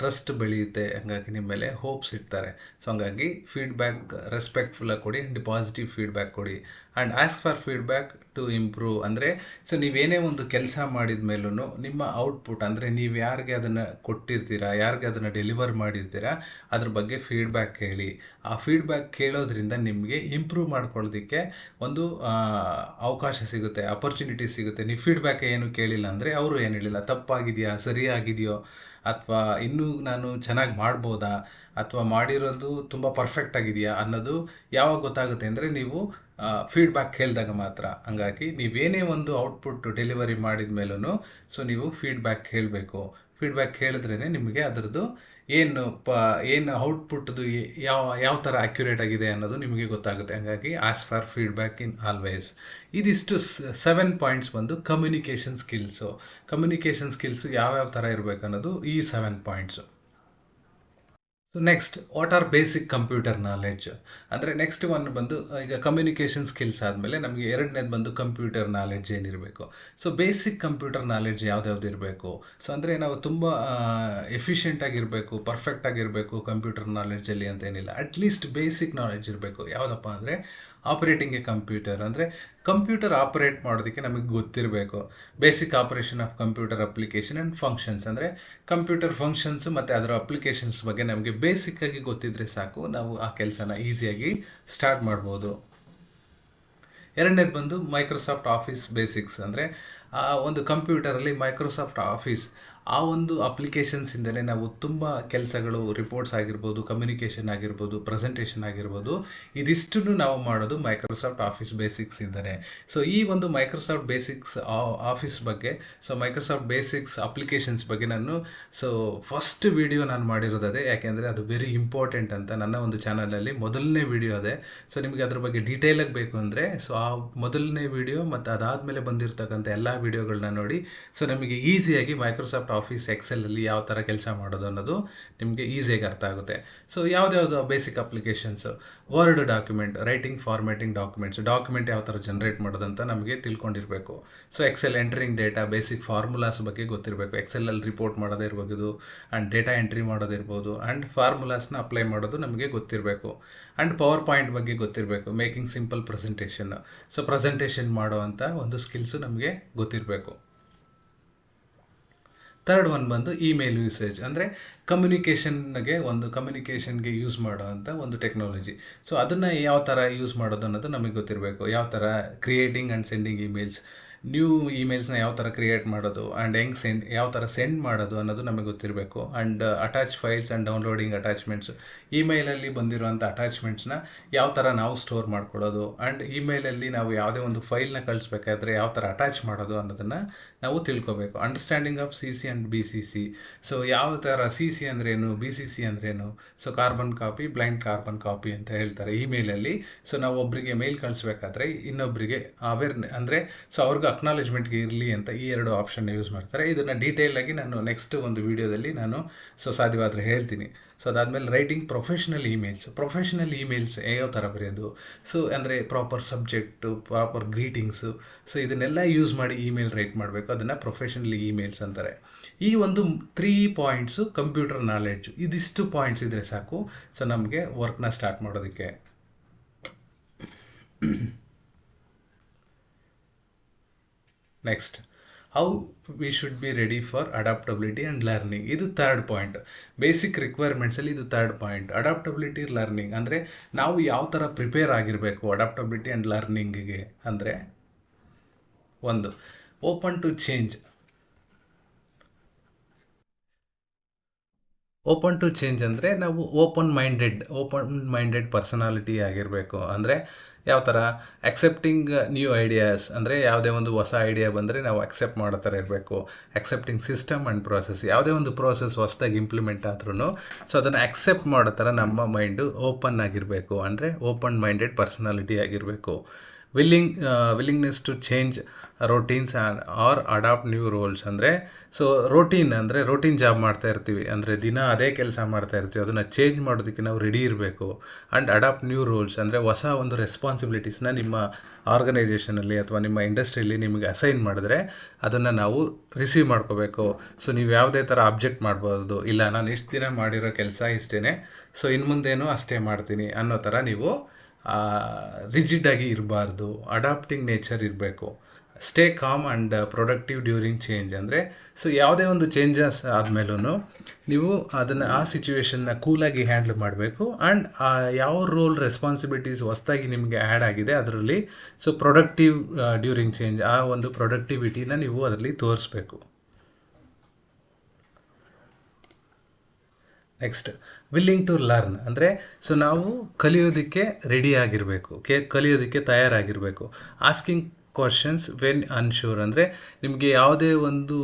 ಟ್ರಸ್ಟ್ ಬೆಳೆಯುತ್ತೆ, ಹಾಗಾಗಿ ನಿಮ್ಮ ಮೇಲೆ ಹೋಪ್ಸ್ ಇಡ್ತಾರೆ. ಸೊ ಹಂಗಾಗಿ ಫೀಡ್ಬ್ಯಾಕ್ ರೆಸ್ಪೆಕ್ಟ್ಫುಲ್ಲಾಗಿ ಕೊಡಿ ಆ್ಯಂಡ್ ಪಾಸಿಟಿವ್ ಫೀಡ್ಬ್ಯಾಕ್ ಕೊಡಿ. And ask for feedback to improve ಅಂದರೆ ಸೊ ನೀವೇನೇ ಒಂದು ಕೆಲಸ ಮಾಡಿದ ಮೇಲೂ ನಿಮ್ಮ ಔಟ್ಪುಟ್ ಅಂದರೆ ನೀವು ಯಾರಿಗೆ ಅದನ್ನು ಕೊಟ್ಟಿರ್ತೀರಾ, ಯಾರಿಗೆ ಅದನ್ನು ಡೆಲಿವರ್ ಮಾಡಿರ್ತೀರಾ, ಅದ್ರ ಬಗ್ಗೆ ಫೀಡ್ಬ್ಯಾಕ್ ಕೇಳಿ ಆ ಫೀಡ್ಬ್ಯಾಕ್ ಕೇಳೋದ್ರಿಂದ ನಿಮಗೆ ಇಂಪ್ರೂವ್ ಮಾಡ್ಕೊಳ್ಳೋದಕ್ಕೆ ಒಂದು ಅವಕಾಶ ಸಿಗುತ್ತೆ ಅಪರ್ಚುನಿಟಿ ಸಿಗುತ್ತೆ. ನೀವು ಫೀಡ್ಬ್ಯಾಕ್ ಏನು ಕೇಳಿಲ್ಲ ಅಂದರೆ ಅವರು ಏನು ಹೇಳಿಲ್ಲ, ತಪ್ಪಾಗಿದೆಯಾ, ಸರಿಯಾಗಿದೆಯೋ ಅಥವಾ ಇನ್ನೂ ನಾನು ಚೆನ್ನಾಗಿ ಮಾಡ್ಬೋದಾ? ಅಥವಾ ಮಾಡಿರೋದು ತುಂಬ ಪರ್ಫೆಕ್ಟ್ ಆಗಿದೆಯಾ ಅನ್ನೋದು ಯಾವಾಗ ಗೊತ್ತಾಗುತ್ತೆ ಅಂದರೆ ನೀವು ಫೀಡ್ಬ್ಯಾಕ್ ಕೇಳಿದಾಗ ಮಾತ್ರ. ಹಂಗಾಗಿ ನೀವೇನೇ ಒಂದು ಔಟ್ಪುಟ್ ಡೆಲಿವರಿ ಮಾಡಿದ ಮೇಲೂ ಸೊ ನೀವು ಫೀಡ್ಬ್ಯಾಕ್ ಕೇಳಬೇಕು. ಫೀಡ್ಬ್ಯಾಕ್ ಕೇಳಿದ್ರೇ ನಿಮಗೆ ಅದರದ್ದು ಏನು ಪ, ಏನು ಔಟ್ಪುಟ್ದು ಯಾವ ಯಾವ ಥರ ಅಕ್ಯುರೇಟ್ ಆಗಿದೆ ಅನ್ನೋದು ನಿಮಗೆ ಗೊತ್ತಾಗುತ್ತೆ. ಹಾಗಾಗಿ ask for feedback in always ಇದಿಷ್ಟು ಸೆವೆನ್ ಪಾಯಿಂಟ್ಸ್ ಬಂದು ಕಮ್ಯುನಿಕೇಷನ್ ಸ್ಕಿಲ್ಸು ಕಮ್ಯುನಿಕೇಷನ್ ಸ್ಕಿಲ್ಸ್ ಯಾವ್ಯಾವ ಥರ ಇರಬೇಕು ಅನ್ನೋದು ಈ seven points so next what are basic computer knowledge ಅಂದರೆ ನೆಕ್ಸ್ಟ್ ಒನ್ ಬಂದು ಈಗ ಕಮ್ಯುನಿಕೇಷನ್ ಸ್ಕಿಲ್ಸ್ ಆದಮೇಲೆ ನಮಗೆ ಎರಡನೇದು ಬಂದು ಕಂಪ್ಯೂಟರ್ ನಾಲೆಡ್ಜ್ ಏನಿರಬೇಕು. ಸೊ ಬೇಸಿಕ್ ಕಂಪ್ಯೂಟರ್ ನಾಲೆಡ್ಜ್ ಯಾವ್ದ್ಯಾವ್ದು ಇರಬೇಕು? ಸೊ ಅಂದರೆ ನಾವು ತುಂಬ ಎಫಿಷಿಯೆಂಟ್ ಆಗಿರಬೇಕು ಪರ್ಫೆಕ್ಟ್ ಆಗಿರಬೇಕು ಕಂಪ್ಯೂಟರ್ ನಾಲೆಡ್ಜಲ್ಲಿ ಅಂತ ಏನಿಲ್ಲ. ಅಟ್ಲೀಸ್ಟ್ ಬೇಸಿಕ್ ನಾಲೆಡ್ಜ್ ಇರಬೇಕು. ಯಾವುದಪ್ಪ ಅಂದರೆ ಆಪರೇಟಿಂಗ್ ಎ ಕಂಪ್ಯೂಟರ್ ಅಂದರೆ ಕಂಪ್ಯೂಟರ್ ಆಪರೇಟ್ ಮಾಡೋದಕ್ಕೆ ನಮಗೆ ಗೊತ್ತಿರಬೇಕು. Basic operation of computer application and functions ಅಂದರೆ ಕಂಪ್ಯೂಟರ್ ಫಂಕ್ಷನ್ಸ್ ಮತ್ತು ಅದರ ಅಪ್ಲಿಕೇಶನ್ಸ್ ಬಗ್ಗೆ ನಮಗೆ ಬೇಸಿಕ್ಕಾಗಿ ಗೊತ್ತಿದ್ದರೆ ಸಾಕು. ನಾವು ಆ ಕೆಲಸನ ಈಸಿಯಾಗಿ ಸ್ಟಾರ್ಟ್ ಮಾಡ್ಬೋದು. ಎರಡನೇದು ಬಂದು ಮೈಕ್ರೋಸಾಫ್ಟ್ ಆಫೀಸ್ ಬೇಸಿಕ್ಸ್ ಅಂದರೆ, ಆ, ಒಂದು ಕಂಪ್ಯೂಟರಲ್ಲಿ ಮೈಕ್ರೋಸಾಫ್ಟ್ ಆಫೀಸ್ ಆ ಒಂದು ಅಪ್ಲಿಕೇಶನ್ಸಿಂದಲೇ ನಾವು ತುಂಬ ಕೆಲಸಗಳು ರಿಪೋರ್ಟ್ಸ್ ಆಗಿರ್ಬೋದು ಕಮ್ಯುನಿಕೇಷನ್ ಆಗಿರ್ಬೋದು ಪ್ರೆಸೆಂಟೇಷನ್ ಆಗಿರ್ಬೋದು, ಇದಿಷ್ಟನ್ನು ನಾವು ಮಾಡೋದು ಮೈಕ್ರೋಸಾಫ್ಟ್ ಆಫೀಸ್ ಬೇಸಿಕ್ಸ್ ಬೇಸಿಕ್ಸಿಂದಲೇ ಸೊ ಈ ಒಂದು ಮೈಕ್ರೋಸಾಫ್ಟ್ ಬೇಸಿಕ್ಸ್ ಆಫೀಸ್ ಬಗ್ಗೆ ಸೊ ಮೈಕ್ರೋಸಾಫ್ಟ್ ಬೇಸಿಕ್ಸ್ ಅಪ್ಲಿಕೇಶನ್ಸ್ ಬಗ್ಗೆ ನಾನು ಸೊ ಫಸ್ಟ್ ವಿಡಿಯೋ ನಾನು ಮಾಡಿರೋದು ಅದೇ, ಯಾಕೆಂದರೆ ಅದು ವೆರಿ ಇಂಪಾರ್ಟೆಂಟ್ ಅಂತ ನನ್ನ ಒಂದು ಚಾನಲಲ್ಲಿ ಮೊದಲನೇ ವಿಡಿಯೋ ಅದೇ. ಸೊ ನಿಮಗೆ ಅದ್ರ ಬಗ್ಗೆ ಡೀಟೇಲಾಗಿ ಬೇಕು ಅಂದರೆ ಸೊ ಆ ಮೊದಲನೇ ವಿಡಿಯೋ ಮತ್ತು ಅದಾದಮೇಲೆ ಬಂದಿರತಕ್ಕಂಥ ಎಲ್ಲ ವಿಡಿಯೋಗಳನ್ನ ನೋಡಿ. ಸೊ ನಮಗೆ ಈಸಿಯಾಗಿ ಮೈಕ್ರೋಸಾಫ್ಟ್ ಆಫೀಸ್ ಎಕ್ಸೆಲಲ್ಲಿ ಯಾವ ಥರ ಕೆಲಸ ಮಾಡೋದು ಅನ್ನೋದು ನಿಮಗೆ ಈಸಿಯಾಗಿ ಅರ್ಥ ಆಗುತ್ತೆ. So ಯಾವುದ್ಯಾವುದು basic applications word document writing formatting documents document ಯಾವ ಥರ ಜನರೇಟ್ ಮಾಡೋದಂತ ನಮಗೆ ತಿಳ್ಕೊಂಡಿರಬೇಕು. So Excel entering data basic formulas ಬಗ್ಗೆ ಗೊತ್ತಿರಬೇಕು. ಎಕ್ಸೆಲಲ್ಲಿ ರಿಪೋರ್ಟ್ ಮಾಡೋದಿರ್ಬೋದು ಆ್ಯಂಡ್ ಡೇಟಾ ಎಂಟ್ರಿ ಮಾಡೋದಿರ್ಬೋದು ಆ್ಯಂಡ್ ಫಾರ್ಮುಲಾಸ್ನ ಅಪ್ಲೈ ಮಾಡೋದು ನಮಗೆ ಗೊತ್ತಿರಬೇಕು. ಆ್ಯಂಡ್ ಪವರ್ ಪಾಯಿಂಟ್ ಬಗ್ಗೆ ಗೊತ್ತಿರಬೇಕು making simple presentation so presentation ಮಾಡುವಂಥ ಒಂದು ಸ್ಕಿಲ್ಸು ನಮಗೆ ಗೊತ್ತಿರಬೇಕು. ತರ್ಡ್ ಒನ್ ಬಂದು ಇಮೇಲ್ ಯೂಸೇಜ್ ಅಂದರೆ ಕಮ್ಯುನಿಕೇಷನ್ಗೆ ಒಂದು ಕಮ್ಯುನಿಕೇಷನ್ಗೆ ಯೂಸ್ ಮಾಡೋವಂಥ ಒಂದು ಟೆಕ್ನಾಲಜಿ ಸೊ ಅದನ್ನು ಯಾವ ಥರ ಯೂಸ್ ಮಾಡೋದು ಅನ್ನೋದು ನಮಗೆ ಗೊತ್ತಿರಬೇಕು. ಯಾವ ಥರ creating and sending emails new ಇಮೇಲ್ಸ್ನ ಯಾವ ಥರ ಕ್ರಿಯೇಟ್ ಮಾಡೋದು ಆ್ಯಂಡ್ ಹೆಂಗೆ ಸೆಂಡ್ ಯಾವ ಥರ ಸೆಂಡ್ ಮಾಡೋದು ಅನ್ನೋದು ನಮಗೆ ಗೊತ್ತಿರಬೇಕು. And attach files and downloading attachments ಇಮೇಲಲ್ಲಿ ಬಂದಿರುವಂಥ ಅಟ್ಯಾಚ್ಮೆಂಟ್ಸ್ನ ಯಾವ ಥರ ನಾವು ಸ್ಟೋರ್ ಮಾಡ್ಕೊಳ್ಳೋದು. ಆ್ಯಂಡ್ ಇಮೇಲಲ್ಲಿ ನಾವು ಯಾವುದೇ ಒಂದು ಫೈಲ್ನ ಕಳಿಸ್ಬೇಕಾದ್ರೆ ಯಾವ ಥರ ಅಟ್ಯಾಚ್ ಮಾಡೋದು ಅನ್ನೋದನ್ನು ನಾವು ತಿಳ್ಕೊಬೇಕು. Understanding of C C and B C C so ಯಾವ ಥರ ಸಿ ಸಿ ಅಂದ್ರೇನು ಬಿ ಸಿ ಸಿ ಅಂದ್ರೇನು? So carbon copy blind carbon copy ಅಂತ ಹೇಳ್ತಾರೆ ಇಮೇಲಲ್ಲಿ ಸೊ ನಾವು ಒಬ್ಬರಿಗೆ ಮೇಲ್ ಕಳಿಸ್ಬೇಕಾದ್ರೆ ಇನ್ನೊಬ್ಬರಿಗೆ ಅವೇರ್ ಅಂದರೆ ಸೊ ಅವ್ರಿಗೆ ಅಕ್ನಾಲೇಜ್ಮೆಂಟ್ಗೆ ಇರಲಿ ಅಂತ ಈ ಎರಡು ಆಪ್ಷನ್ ಯೂಸ್ ಮಾಡ್ತಾರೆ. ಇದನ್ನು ಡೀಟೇಲಾಗಿ ನಾನು ನೆಕ್ಸ್ಟ್ ಒಂದು ವೀಡಿಯೋದಲ್ಲಿ ನಾನು ಸೊ ಸಾಧ್ಯವಾದರೆ ಹೇಳ್ತೀನಿ. ಸೊ ಅದಾದಮೇಲೆ writing professional emails professional emails ಯಾವ ಥರ ಬರೆಯೋದು? ಸೊ ಅಂದರೆ proper subject proper greetings so ಇದನ್ನೆಲ್ಲ ಯೂಸ್ ಮಾಡಿ ಇಮೇಲ್ ರೈಟ್ ಮಾಡಬೇಕು. ಅದನ್ನು ಪ್ರೊಫೆಷ್ನಲ್ ಇಮೇಲ್ಸ್ ಅಂತಾರೆ. ಈ ಒಂದು ತ್ರೀ ಪಾಯಿಂಟ್ಸು ಕಂಪ್ಯೂಟರ್ ನಾಲೆಡ್ಜು ಇದಿಷ್ಟು ಪಾಯಿಂಟ್ಸ್ ಇದ್ದರೆ ಸಾಕು. ಸೊ ನಮಗೆ ವರ್ಕ್ನ ಸ್ಟಾರ್ಟ್ ಮಾಡೋದಕ್ಕೆ. Next how we should be ready for adaptability and learning ಇದು ಥರ್ಡ್ ಪಾಯಿಂಟ್ ಬೇಸಿಕ್ ರಿಕ್ವೈರ್ಮೆಂಟ್ಸಲ್ಲಿ ಇದು ಥರ್ಡ್ ಪಾಯಿಂಟ್ ಅಡಾಪ್ಟಬಿಲಿಟಿ ಲರ್ನಿಂಗ್ ಅಂದರೆ ನಾವು ಯಾವ ಥರ ಪ್ರಿಪೇರ್ ಆಗಿರಬೇಕು ಅಡಾಪ್ಟಬಿಲಿಟಿ ಆ್ಯಂಡ್ ಲರ್ನಿಂಗಿಗೆ ಅಂದರೆ ಒಂದು open to change open to change ಅಂದರೆ ನಾವು open minded open minded personality ಆಗಿರಬೇಕು. ಅಂದರೆ ಯಾವ ಥರ ಅಕ್ಸೆಪ್ಟಿಂಗ್ ನ್ಯೂ ಐಡಿಯಾಸ್ ಅಂದರೆ ಯಾವುದೇ ಒಂದು ಹೊಸ ಐಡಿಯಾ ಬಂದರೆ ನಾವು ಅಕ್ಸೆಪ್ಟ್ ಮಾಡೋ ಥರ ಇರಬೇಕು. ಅಕ್ಸೆಪ್ಟಿಂಗ್ ಸಿಸ್ಟಮ್ ಆ್ಯಂಡ್ ಪ್ರೋಸೆಸ್ ಯಾವುದೇ ಒಂದು ಪ್ರೋಸೆಸ್ ಹೊಸದಾಗಿ ಇಂಪ್ಲಿಮೆಂಟ್ ಆದ್ರೂ ಸೊ ಅದನ್ನು ಅಕ್ಸೆಪ್ಟ್ ಮಾಡೋ ಥರ ನಮ್ಮ ಮೈಂಡು ಓಪನ್ ಆಗಿರಬೇಕು. ಅಂದರೆ ಓಪನ್ ಮೈಂಡೆಡ್ ಪರ್ಸನಾಲಿಟಿ ಆಗಿರಬೇಕು. Willing willingness to change routines and or adapt new roles ಅಂದರೆ ಸೊ ರೋಟೀನ್ ಅಂದರೆ ರೋಟೀನ್ ಜಾಬ್ ಮಾಡ್ತಾ ಇರ್ತೀವಿ. ಅಂದರೆ ದಿನ ಅದೇ ಕೆಲಸ ಮಾಡ್ತಾ ಇರ್ತೀವಿ. ಅದನ್ನು ಚೇಂಜ್ ಮಾಡೋದಕ್ಕೆ ನಾವು ರೆಡಿ ಇರಬೇಕು. ಆ್ಯಂಡ್ ಅಡಾಪ್ಟ್ ನ್ಯೂ ರೂಲ್ಸ್ ಅಂದರೆ ಹೊಸ ಒಂದು ರೆಸ್ಪಾನ್ಸಿಬಿಲಿಟೀಸ್ನ ನಿಮ್ಮ ಆರ್ಗನೈಸೇಷನಲ್ಲಿ ಅಥವಾ ನಿಮ್ಮ ಇಂಡಸ್ಟ್ರಿಯಲ್ಲಿ ನಿಮಗೆ ಅಸೈನ್ ಮಾಡಿದ್ರೆ ಅದನ್ನು ನಾವು ರಿಸೀವ್ ಮಾಡ್ಕೋಬೇಕು. ಸೊ ನೀವು ಯಾವುದೇ ಥರ ಅಬ್ಜೆಕ್ಟ್ ಮಾಡ್ಬೋದು. ಇಲ್ಲ, ನಾನು ಇಷ್ಟು ದಿನ ಮಾಡಿರೋ ಕೆಲಸ ಇಷ್ಟೇ ಸೊ ಇನ್ನು ಮುಂದೇನೂ ಅಷ್ಟೇ ಮಾಡ್ತೀನಿ ಅನ್ನೋ ಥರ ನೀವು ರಿಜಿಡಾಗಿ ಇರಬಾರ್ದು ಅಡಾಪ್ಟಿಂಗ್ ನೇಚರ್ ಇರಬೇಕು. Stay calm and productive during change ಅಂದರೆ ಸೊ ಯಾವುದೇ ಒಂದು ಚೇಂಜಸ್ ಆದಮೇಲೂ ನೀವು ಅದನ್ನು ಆ ಸಿಚುವೇಶನ್ನ ಕೂಲಾಗಿ ಹ್ಯಾಂಡಲ್ ಮಾಡಬೇಕು ಆ್ಯಂಡ್ ಯಾವ ರೋಲ್ ರೆಸ್ಪಾನ್ಸಿಬಿಲಿಟೀಸ್ ಹೊಸ್ದಾಗಿ ನಿಮಗೆ ಆ್ಯಡ್ ಆಗಿದೆ ಅದರಲ್ಲಿ ಸೊ ಪ್ರೊಡಕ್ಟಿವ್ ಡ್ಯೂರಿಂಗ್ ಚೇಂಜ್ ಆ ಒಂದು ಪ್ರೊಡಕ್ಟಿವಿಟಿನ ನೀವು ಅದರಲ್ಲಿ ತೋರಿಸ್ಬೇಕು. ನೆಕ್ಸ್ಟ್ ವಿಲ್ಲಿಂಗ್ ಟು ಲರ್ನ್ ಅಂದರೆ ಸೊ ನಾವು ಕಲಿಯೋದಕ್ಕೆ ರೆಡಿ ಆಗಿರಬೇಕು ಕೆ ಕಲಿಯೋದಕ್ಕೆ ತಯಾರಾಗಿರಬೇಕು. ಆಸ್ಕಿಂಗ್ ಕ್ವಶನ್ಸ್ ವೆನ್ ಅನ್ಶೂರ್ ಅಂದರೆ, ನಿಮಗೆ ಯಾವುದೇ ಒಂದು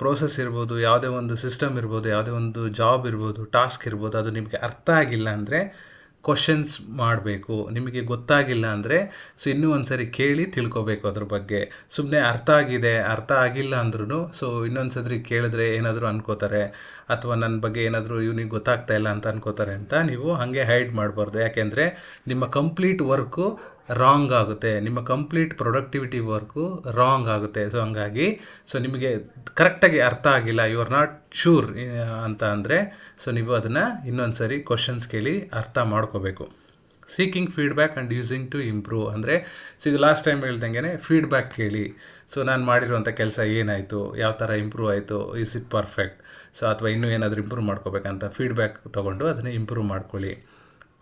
ಪ್ರೋಸೆಸ್ ಇರ್ಬೋದು, ಯಾವುದೇ ಒಂದು ಸಿಸ್ಟಮ್ ಇರ್ಬೋದು, ಯಾವುದೇ ಒಂದು ಜಾಬ್ ಇರ್ಬೋದು ಟಾಸ್ಕ್ ಇರ್ಬೋದು, ಅದು ನಿಮಗೆ ಅರ್ಥ ಆಗಿಲ್ಲ ಅಂದರೆ ಕ್ವಶನ್ಸ್ ಮಾಡಬೇಕು. ನಿಮಗೆ ಗೊತ್ತಾಗಿಲ್ಲ ಅಂದರೆ ಸೊ ಇನ್ನೂ ಒಂದು ಸರಿ ಕೇಳಿ ತಿಳ್ಕೊಬೇಕು ಅದ್ರ ಬಗ್ಗೆ. ಸುಮ್ಮನೆ ಅರ್ಥ ಆಗಿದೆ, ಅರ್ಥ ಆಗಿಲ್ಲ ಅಂದ್ರೂ ಸೊ ಇನ್ನೊಂದು ಸರಿ ಕೇಳಿದ್ರೆ ಏನಾದರೂ ಅನ್ಕೋತಾರೆ, ಅಥವಾ ನನ್ನ ಬಗ್ಗೆ ಏನಾದರೂ ಇವ್ನಿಗೆ ಗೊತ್ತಾಗ್ತಾ ಇಲ್ಲ ಅಂತ ಅನ್ಕೋತಾರೆ ಅಂತ ನೀವು ಹಾಗೆ ಹೈಡ್ ಮಾಡಬಾರ್ದು. ಯಾಕೆಂದರೆ, ನಿಮ್ಮ ಕಂಪ್ಲೀಟ್ ವರ್ಕು ರಾಂಗ್ ಆಗುತ್ತೆ. ನಿಮ್ಮ ಕಂಪ್ಲೀಟ್ ಪ್ರೊಡಕ್ಟಿವಿಟಿ ವರ್ಕು ರಾಂಗ್ ಆಗುತ್ತೆ. ಸೊ ಹಂಗಾಗಿ ಸೊ ನಿಮಗೆ ಕರೆಕ್ಟಾಗಿ ಅರ್ಥ ಆಗಿಲ್ಲ ಯು ಆರ್ ನಾಟ್ ಶೂರ್ ಅಂತ ಅಂದರೆ ಸೊ ನೀವು ಅದನ್ನು ಇನ್ನೊಂದು ಸರಿ ಕ್ವಶನ್ಸ್ ಕೇಳಿ ಅರ್ಥ ಮಾಡ್ಕೋಬೇಕು. Seeking feedback and using to improve ಅಂದರೆ ಸೊ ಇದು ಲಾಸ್ಟ್ ಟೈಮ್ ಹೇಳ್ದಂಗೆ ಫೀಡ್ಬ್ಯಾಕ್ ಕೇಳಿ. ಸೊ ನಾನು ಮಾಡಿರುವಂಥ ಕೆಲಸ ಏನಾಯಿತು? ಯಾವ ಥರ ಇಂಪ್ರೂವ್ ಆಯಿತು? ಇಸ್ ಇಟ್ ಪರ್ಫೆಕ್ಟ್ ಸೊ ಅಥವಾ ಇನ್ನೂ ಏನಾದರೂ ಇಂಪ್ರೂವ್ ಮಾಡ್ಕೋಬೇಕಂತ ಫೀಡ್ಬ್ಯಾಕ್ ತೊಗೊಂಡು ಅದನ್ನು ಇಂಪ್ರೂವ್ ಮಾಡ್ಕೊಳ್ಳಿ.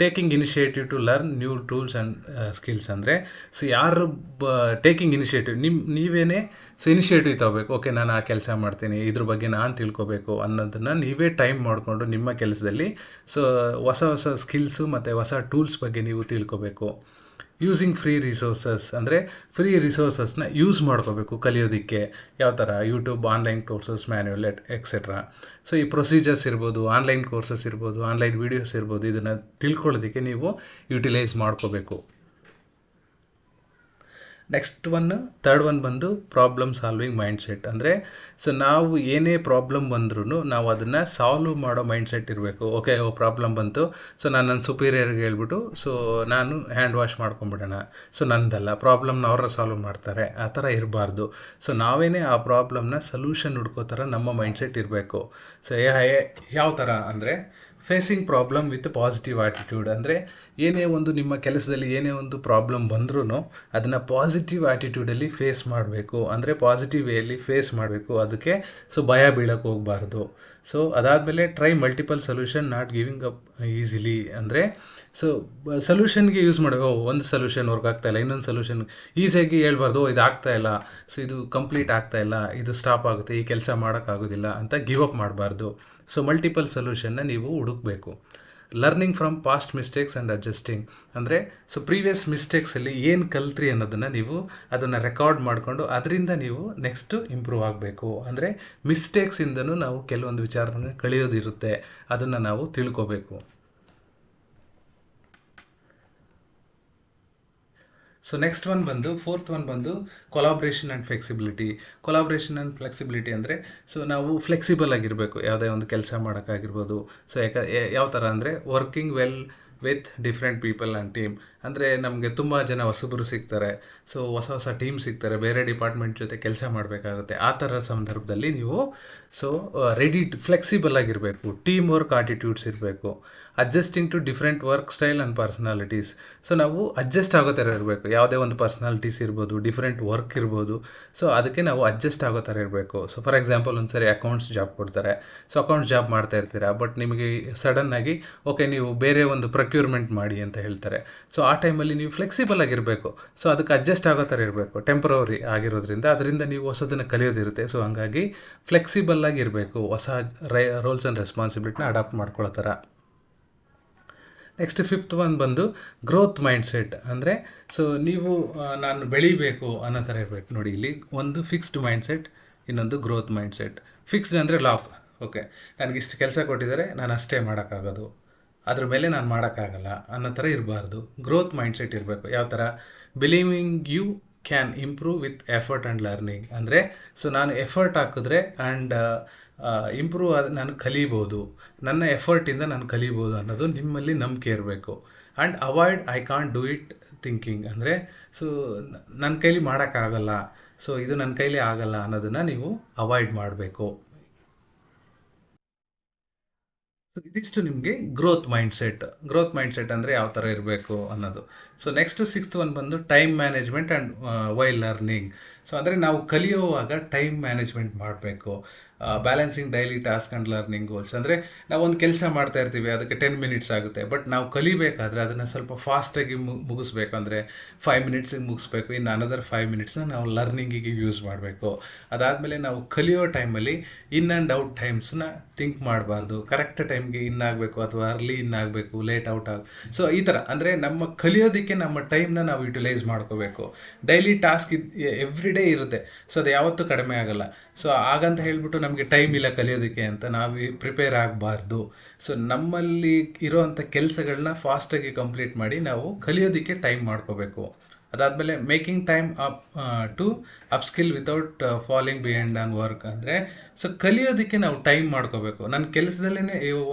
Taking initiative to learn new tools and skills ಅಂದರೆ ಸೊ ಯಾರು ಬ ಟೇಕಿಂಗ್ ಇನಿಷಿಯೇಟಿವ್ ನಿಮ್ಮ ನೀವೇನೇ ಸೊ ಇನಿಷಿಯೇಟಿವ್ ತಗೋಬೇಕು. ಓಕೆ ನಾನು ಆ ಕೆಲಸ ಮಾಡ್ತೀನಿ, ಇದ್ರ ಬಗ್ಗೆ ನಾನು ತಿಳ್ಕೊಬೇಕು ಅನ್ನೋದನ್ನು ನೀವೇ ಟೈಮ್ ಮಾಡಿಕೊಂಡು ನಿಮ್ಮ ಕೆಲಸದಲ್ಲಿ ಸೊ ಹೊಸ ಹೊಸ ಸ್ಕಿಲ್ಸು ಮತ್ತು ಹೊಸ ಟೂಲ್ಸ್ ಬಗ್ಗೆ ನೀವು ತಿಳ್ಕೊಬೇಕು. ಯೂಸಿಂಗ್ ಫ್ರೀ ರಿಸೋರ್ಸಸ್ ಅಂದರೆ ಫ್ರೀ ರಿಸೋರ್ಸಸ್ನ ಯೂಸ್ ಮಾಡ್ಕೋಬೇಕು ಕಲಿಯೋದಕ್ಕೆ. ಯಾವ ಥರ YouTube online courses manual et cetera so ಈ ಪ್ರೊಸೀಜರ್ಸ್ ಇರ್ಬೋದು ಆನ್ಲೈನ್ ಕೋರ್ಸಸ್ ಇರ್ಬೋದು ಆನ್ಲೈನ್ ವೀಡಿಯೋಸ್ ಇರ್ಬೋದು, ಇದನ್ನು ತಿಳ್ಕೊಳ್ಳೋದಕ್ಕೆ ನೀವು ಯುಟಿಲೈಸ್ ಮಾಡ್ಕೋಬೇಕು. ನೆಕ್ಸ್ಟ್ ಒನ್ ತರ್ಡ್ ಒನ್ ಬಂದು ಪ್ರಾಬ್ಲಮ್ ಸಾಲ್ವಿಂಗ್ ಮೈಂಡ್ ಸೆಟ್ ಅಂದರೆ ಸೊ ನಾವು ಏನೇ ಪ್ರಾಬ್ಲಮ್ ಬಂದ್ರೂ ನಾವು ಅದನ್ನು ಸಾಲ್ವ್ ಮಾಡೋ ಮೈಂಡ್ ಸೆಟ್ ಇರಬೇಕು. ಓಕೆ ಓ ಪ್ರಾಬ್ಲಮ್ ಬಂತು. ಸೊ ನಾನು ನನ್ನ ಸುಪೀರಿಯರ್ಗೆ ಹೇಳ್ಬಿಟ್ಟು ಸೊ ನಾನು ಹ್ಯಾಂಡ್ ವಾಶ್ ಮಾಡ್ಕೊಂಬಿಡೋಣ ಸೊ ನಂದಲ್ಲ ಪ್ರಾಬ್ಲಮ್ನ ಅವರ ಸಾಲ್ವ್ ಮಾಡ್ತಾರೆ. ಆ ಥರ ಇರಬಾರ್ದು. ಸೊ ನಾವೇನೇ ಆ ಪ್ರಾಬ್ಲಮ್ನ ಸೊಲ್ಯೂಷನ್ ಹುಡ್ಕೋ ಥರ ನಮ್ಮ ಮೈಂಡ್ ಸೆಟ್ ಇರಬೇಕು ಸೊ ಯಾವ ಥರ ಅಂದರೆ facing problem with positive attitude ಅಂದರೆ ಏನೇ ಒಂದು ನಿಮ್ಮ ಕೆಲಸದಲ್ಲಿ ಏನೇ ಒಂದು ಪ್ರಾಬ್ಲಮ್ ಬಂದ್ರೂ ಅದನ್ನು ಪಾಸಿಟಿವ್ ಆ್ಯಟಿಟ್ಯೂಡಲ್ಲಿ ಫೇಸ್ ಮಾಡಬೇಕು. ಅಂದರೆ ಪಾಸಿಟಿವ್ ವೇಯಲ್ಲಿ ಫೇಸ್ ಮಾಡಬೇಕು. ಅದಕ್ಕೆ ಸೊ ಭಯ ಬೀಳಕ್ಕೆ ಹೋಗಬಾರ್ದು. ಸೊ ಅದಾದಮೇಲೆ try multiple solution not giving up easily ಅಂದರೆ ಸೊ ಸೊಲ್ಯೂಷನ್ಗೆ ಯೂಸ್ ಮಾಡಬೇಕು ಒಂದು ಸೊಲ್ಯೂಷನ್ ವರ್ಕ್ ಆಗ್ತಾ ಇಲ್ಲ ಇನ್ನೊಂದು ಸೊಲ್ಯೂಷನ್ ಈಸಿಯಾಗಿ ಹೇಳ್ಬಾರ್ದು "ಓ, ಇದು ಆಗ್ತಾ ಇಲ್ಲ ಸೊ ಇದು ಕಂಪ್ಲೀಟ್ ಆಗ್ತಾ ಇಲ್ಲ ಇದು ಸ್ಟಾಪ್ ಆಗುತ್ತೆ ಈ ಕೆಲಸ ಮಾಡೋಕ್ಕಾಗೋದಿಲ್ಲ ಅಂತ ಗಿವ್ ಅಪ್ ಮಾಡಬಾರ್ದು. ಸೊ ಮಲ್ಟಿಪಲ್ ಸೊಲ್ಯೂಷನ್ನ ನೀವು ಹುಡುಕಬೇಕು. Learning from past mistakes and adjusting ಅಂದರೆ ಸೊ ಪ್ರೀವಿಯಸ್ ಮಿಸ್ಟೇಕ್ಸಲ್ಲಿ ಏನು ಕಲ್ತ್ರಿ ಅನ್ನೋದನ್ನು ನೀವು ಅದನ್ನು ರೆಕಾರ್ಡ್ ಮಾಡಿಕೊಂಡು ಅದರಿಂದ ನೀವು ನೆಕ್ಸ್ಟು ಇಂಪ್ರೂವ್ ಆಗಬೇಕು. ಅಂದರೆ ಮಿಸ್ಟೇಕ್ಸಿಂದನೂ ನಾವು ಕೆಲವೊಂದು ವಿಚಾರನ ಕಳೆಯೋದಿರುತ್ತೆ. ಅದನ್ನು ನಾವು ತಿಳ್ಕೋಬೇಕು. ಸೊ ನೆಕ್ಸ್ಟ್ ಒನ್ ಬಂದು ಫೋರ್ತ್ ಒನ್ ಬಂದು collaboration and flexibility collaboration and flexibility ಅಂದರೆ ಸೊ ನಾವು ಫ್ಲೆಕ್ಸಿಬಲ್ ಆಗಿರಬೇಕು. ಯಾವುದೇ ಒಂದು ಕೆಲಸ ಮಾಡೋಕ್ಕಾಗಿರ್ಬೋದು. ಸೊ ಯಾಕೆ ಯಾವ ಥರ ಅಂದರೆ working well with different people and team ಅಂದರೆ, ನಮಗೆ ತುಂಬ ಜನ ಹೊಸಬರು ಸಿಗ್ತಾರೆ. ಸೊ ಹೊಸ ಹೊಸ ಟೀಮ್ ಸಿಗ್ತಾರೆ. ಬೇರೆ ಡಿಪಾರ್ಟ್ಮೆಂಟ್ ಜೊತೆ ಕೆಲಸ ಮಾಡಬೇಕಾಗುತ್ತೆ. ಆ ಥರ ಸಂದರ್ಭದಲ್ಲಿ ನೀವು ಸೊ ರೆಡಿ ಫ್ಲೆಕ್ಸಿಬಲ್ ಆಗಿರಬೇಕು. ಟೀಮ್ ವರ್ಕ್ ಆಟಿಟ್ಯೂಡ್ಸ್ ಇರಬೇಕು. Adjusting to different work style and personalities so ನಾವು ಅಡ್ಜಸ್ಟ್ ಆಗೋ ಥರ ಇರಬೇಕು. ಯಾವುದೇ ಒಂದು ಪರ್ಸನಾಲಿಟೀಸ್ ಇರ್ಬೋದು ಡಿಫ್ರೆಂಟ್ ವರ್ಕ್ ಇರ್ಬೋದು. ಸೊ ಅದಕ್ಕೆ ನಾವು ಅಡ್ಜಸ್ಟ್ ಆಗೋ ಥರ ಇರಬೇಕು. ಸೊ ಫಾರ್ ಎಕ್ಸಾಂಪಲ್ ಒಂದು ಸರಿ ಅಕೌಂಟ್ಸ್ ಜಾಬ್ ಕೊಡ್ತಾರೆ. ಸೊ ಅಕೌಂಟ್ಸ್ ಜಾಬ್ ಮಾಡ್ತಾ ಇರ್ತೀರಾ? ಬಟ್ ನಿಮಗೆ ಸಡನ್ನಾಗಿ ಓಕೆ ನೀವು ಬೇರೆ ಒಂದು ಪ್ರೊಕ್ಯೂರ್ಮೆಂಟ್ ಮಾಡಿ ಅಂತ ಹೇಳ್ತಾರೆ. ಸೊ ಆ ಟೈಮಲ್ಲಿ ನೀವು ಫ್ಲೆಕ್ಸಿಬಲ್ ಆಗಿರಬೇಕು. ಸೊ ಅದಕ್ಕೆ ಅಡ್ಜಸ್ಟ್ ಆಗೋ ಥರ ಇರಬೇಕು. ಟೆಂಪ್ರವರಿ ಆಗಿರೋದ್ರಿಂದ, ಅದರಿಂದ ನೀವು ಹೊಸದನ್ನು ಕಲಿಯೋದಿರುತ್ತೆ. ಸೊ ಹಂಗಾಗಿ ಫ್ಲೆಕ್ಸಿಬಲ್ ಆಗಿರಬೇಕು ಹೊಸ ರೈ ರೋಲ್ಸ್ ಆ್ಯಂಡ್ ರೆಸ್ಪಾನ್ಸಿಬಿಲಿಟಿನ ಅಡಾಪ್ಟ್ ಮಾಡ್ಕೊಳ್ಳೋ ನೆಕ್ಸ್ಟ್ ಫಿಫ್ತ್ ಒನ್ ಬಂದು ಗ್ರೋತ್ ಮೈಂಡ್ ಸೆಟ್ ಅಂದರೆ ಸೊ ನೀವು ನಾನು ಬೆಳಿಬೇಕು ಅನ್ನೋ ಥರ ಇರಬೇಕು. ನೋಡಿ, ಇಲ್ಲಿ ಒಂದು ಫಿಕ್ಸ್ಡ್ ಮೈಂಡ್ ಸೆಟ್ ಇನ್ನೊಂದು ಗ್ರೋತ್ ಮೈಂಡ್ ಸೆಟ್ ಫಿಕ್ಸ್ಡ್ ಅಂದರೆ ಲಾಕ್ ಓಕೆ ನನಗೆ ಇಷ್ಟು ಕೆಲಸ ಕೊಟ್ಟಿದ್ದಾರೆ, ನಾನು ಅಷ್ಟೇ ಮಾಡೋಕ್ಕಾಗೋದು. ಅದ್ರ ಮೇಲೆ ನಾನು ಮಾಡೋಕ್ಕಾಗಲ್ಲ ಅನ್ನೋ ಥರ ಇರಬಾರ್ದು. ಗ್ರೋತ್ ಮೈಂಡ್ಸೆಟ್ ಇರಬೇಕು. ಯಾವ ಥರ believing you can improve with effort and learning ಅಂದರೆ ಸೊ ನಾನು ಎಫರ್ಟ್ ಹಾಕಿದ್ರೆ ಆ್ಯಂಡ್ ಇಂಪ್ರೂವ್ ಆದ, ನಾನು ಕಲಿಬೋದು. ನನ್ನ ಎಫರ್ಟಿಂದ ನಾನು ಕಲಿಬೋದು ಅನ್ನೋದು ನಿಮ್ಮಲ್ಲಿ ನಂಬಿಕೆ ಇರಬೇಕು. And avoid I can't do it thinking ಅಂದರೆ ಸೊ ನನ್ನ ಕೈಲಿ ಮಾಡೋಕ್ಕಾಗಲ್ಲ. ಸೊ ಇದು ನನ್ನ ಕೈಲಿ ಆಗಲ್ಲ ಅನ್ನೋದನ್ನು ನೀವು ಅವಾಯ್ಡ್ ಮಾಡಬೇಕು ಸೊ ಇದಿಷ್ಟು ನಿಮಗೆ ಗ್ರೋತ್ ಮೈಂಡ್ಸೆಟ್ ಗ್ರೋತ್ ಮೈಂಡ್ಸೆಟ್ ಅಂದರೆ ಯಾವ ಥರ ಇರಬೇಕು ಅನ್ನೋದು. ಸೊ ನೆಕ್ಸ್ಟ್ ಸಿಕ್ಸ್ತ್ ಒನ್ ಬಂದು time management and while learning so ಅಂದರೆ ನಾವು ಕಲಿಯುವಾಗ ಟೈಮ್ ಮ್ಯಾನೇಜ್ಮೆಂಟ್ ಮಾಡಬೇಕು. Balancing daily task and learning goals ಅಂದರೆ ನಾವು ಒಂದು ಕೆಲಸ ಮಾಡ್ತಾ ಇರ್ತೀವಿ, ಅದಕ್ಕೆ ಟೆನ್ ಮಿನಿಟ್ಸ್ ಆಗುತ್ತೆ. ಬಟ್ ನಾವು ಕಲಿಬೇಕಾದ್ರೆ ಅದನ್ನು ಸ್ವಲ್ಪ ಫಾಸ್ಟಾಗಿ ಮುಗಿಸ್ಬೇಕು. ಅಂದರೆ ಫೈವ್ ಮಿನಿಟ್ಸಿಗೆ ಮುಗಿಸ್ಬೇಕು. ಇನ್ನು ಅನದರ್ ಫೈವ್ ಮಿನಿಟ್ಸ್ನ ನಾವು ಲರ್ನಿಂಗಿಗೆ ಯೂಸ್ ಮಾಡಬೇಕು. ಅದಾದಮೇಲೆ ನಾವು ಕಲಿಯೋ ಟೈಮಲ್ಲಿ ಇನ್ ಆ್ಯಂಡ್ ಔಟ್ ಟೈಮ್ಸ್ನ ಥಿಂಕ್ ಮಾಡಬಾರ್ದು. ಕರೆಕ್ಟ್ ಟೈಮ್ಗೆ ಇನ್ ಆಗಬೇಕು ಅಥವಾ ಅರ್ಲಿ ಇನ್ ಆಗಬೇಕು ಲೇಟ್ ಔಟ್ ಆಗ ಸೊ ಈ ಥರ ಅಂದರೆ ನಮ್ಮ ಕಲಿಯೋದಕ್ಕೆ ನಮ್ಮ ಟೈಮ್ನ ನಾವು ಯುಟಿಲೈಸ್ ಮಾಡ್ಕೋಬೇಕು. ಡೈಲಿ ಟಾಸ್ಕ್ ಇದು ಎವ್ರಿ ಡೇ ಇರುತ್ತೆ. ಸೊ ಅದು ಯಾವತ್ತೂ ಕಡಿಮೆ ಆಗಲ್ಲ. ಸೊ ಹಾಗಂತ ಹೇಳ್ಬಿಟ್ಟು ನಮಗೆ ಟೈಮ್ ಇಲ್ಲ ಕಲಿಯೋದಕ್ಕೆ ಅಂತ ನಾವು ಪ್ರಿಪೇರ್ ಆಗಬಾರ್ದು. ಸೊ ನಮ್ಮಲ್ಲಿ ಇರೋವಂಥ ಕೆಲಸಗಳನ್ನ ಫಾಸ್ಟಾಗಿ ಕಂಪ್ಲೀಟ್ ಮಾಡಿ ನಾವು ಕಲಿಯೋದಕ್ಕೆ ಟೈಮ್ ಮಾಡ್ಕೋಬೇಕು. ಅದಾದಮೇಲೆ making time up to upskill without falling behind on work ಅಂದರೆ, ಸೊ ಕಲಿಯೋದಕ್ಕೆ ನಾವು ಟೈಮ್ ಮಾಡ್ಕೋಬೇಕು. ನನ್ನ ಕೆಲಸದಲ್ಲೇ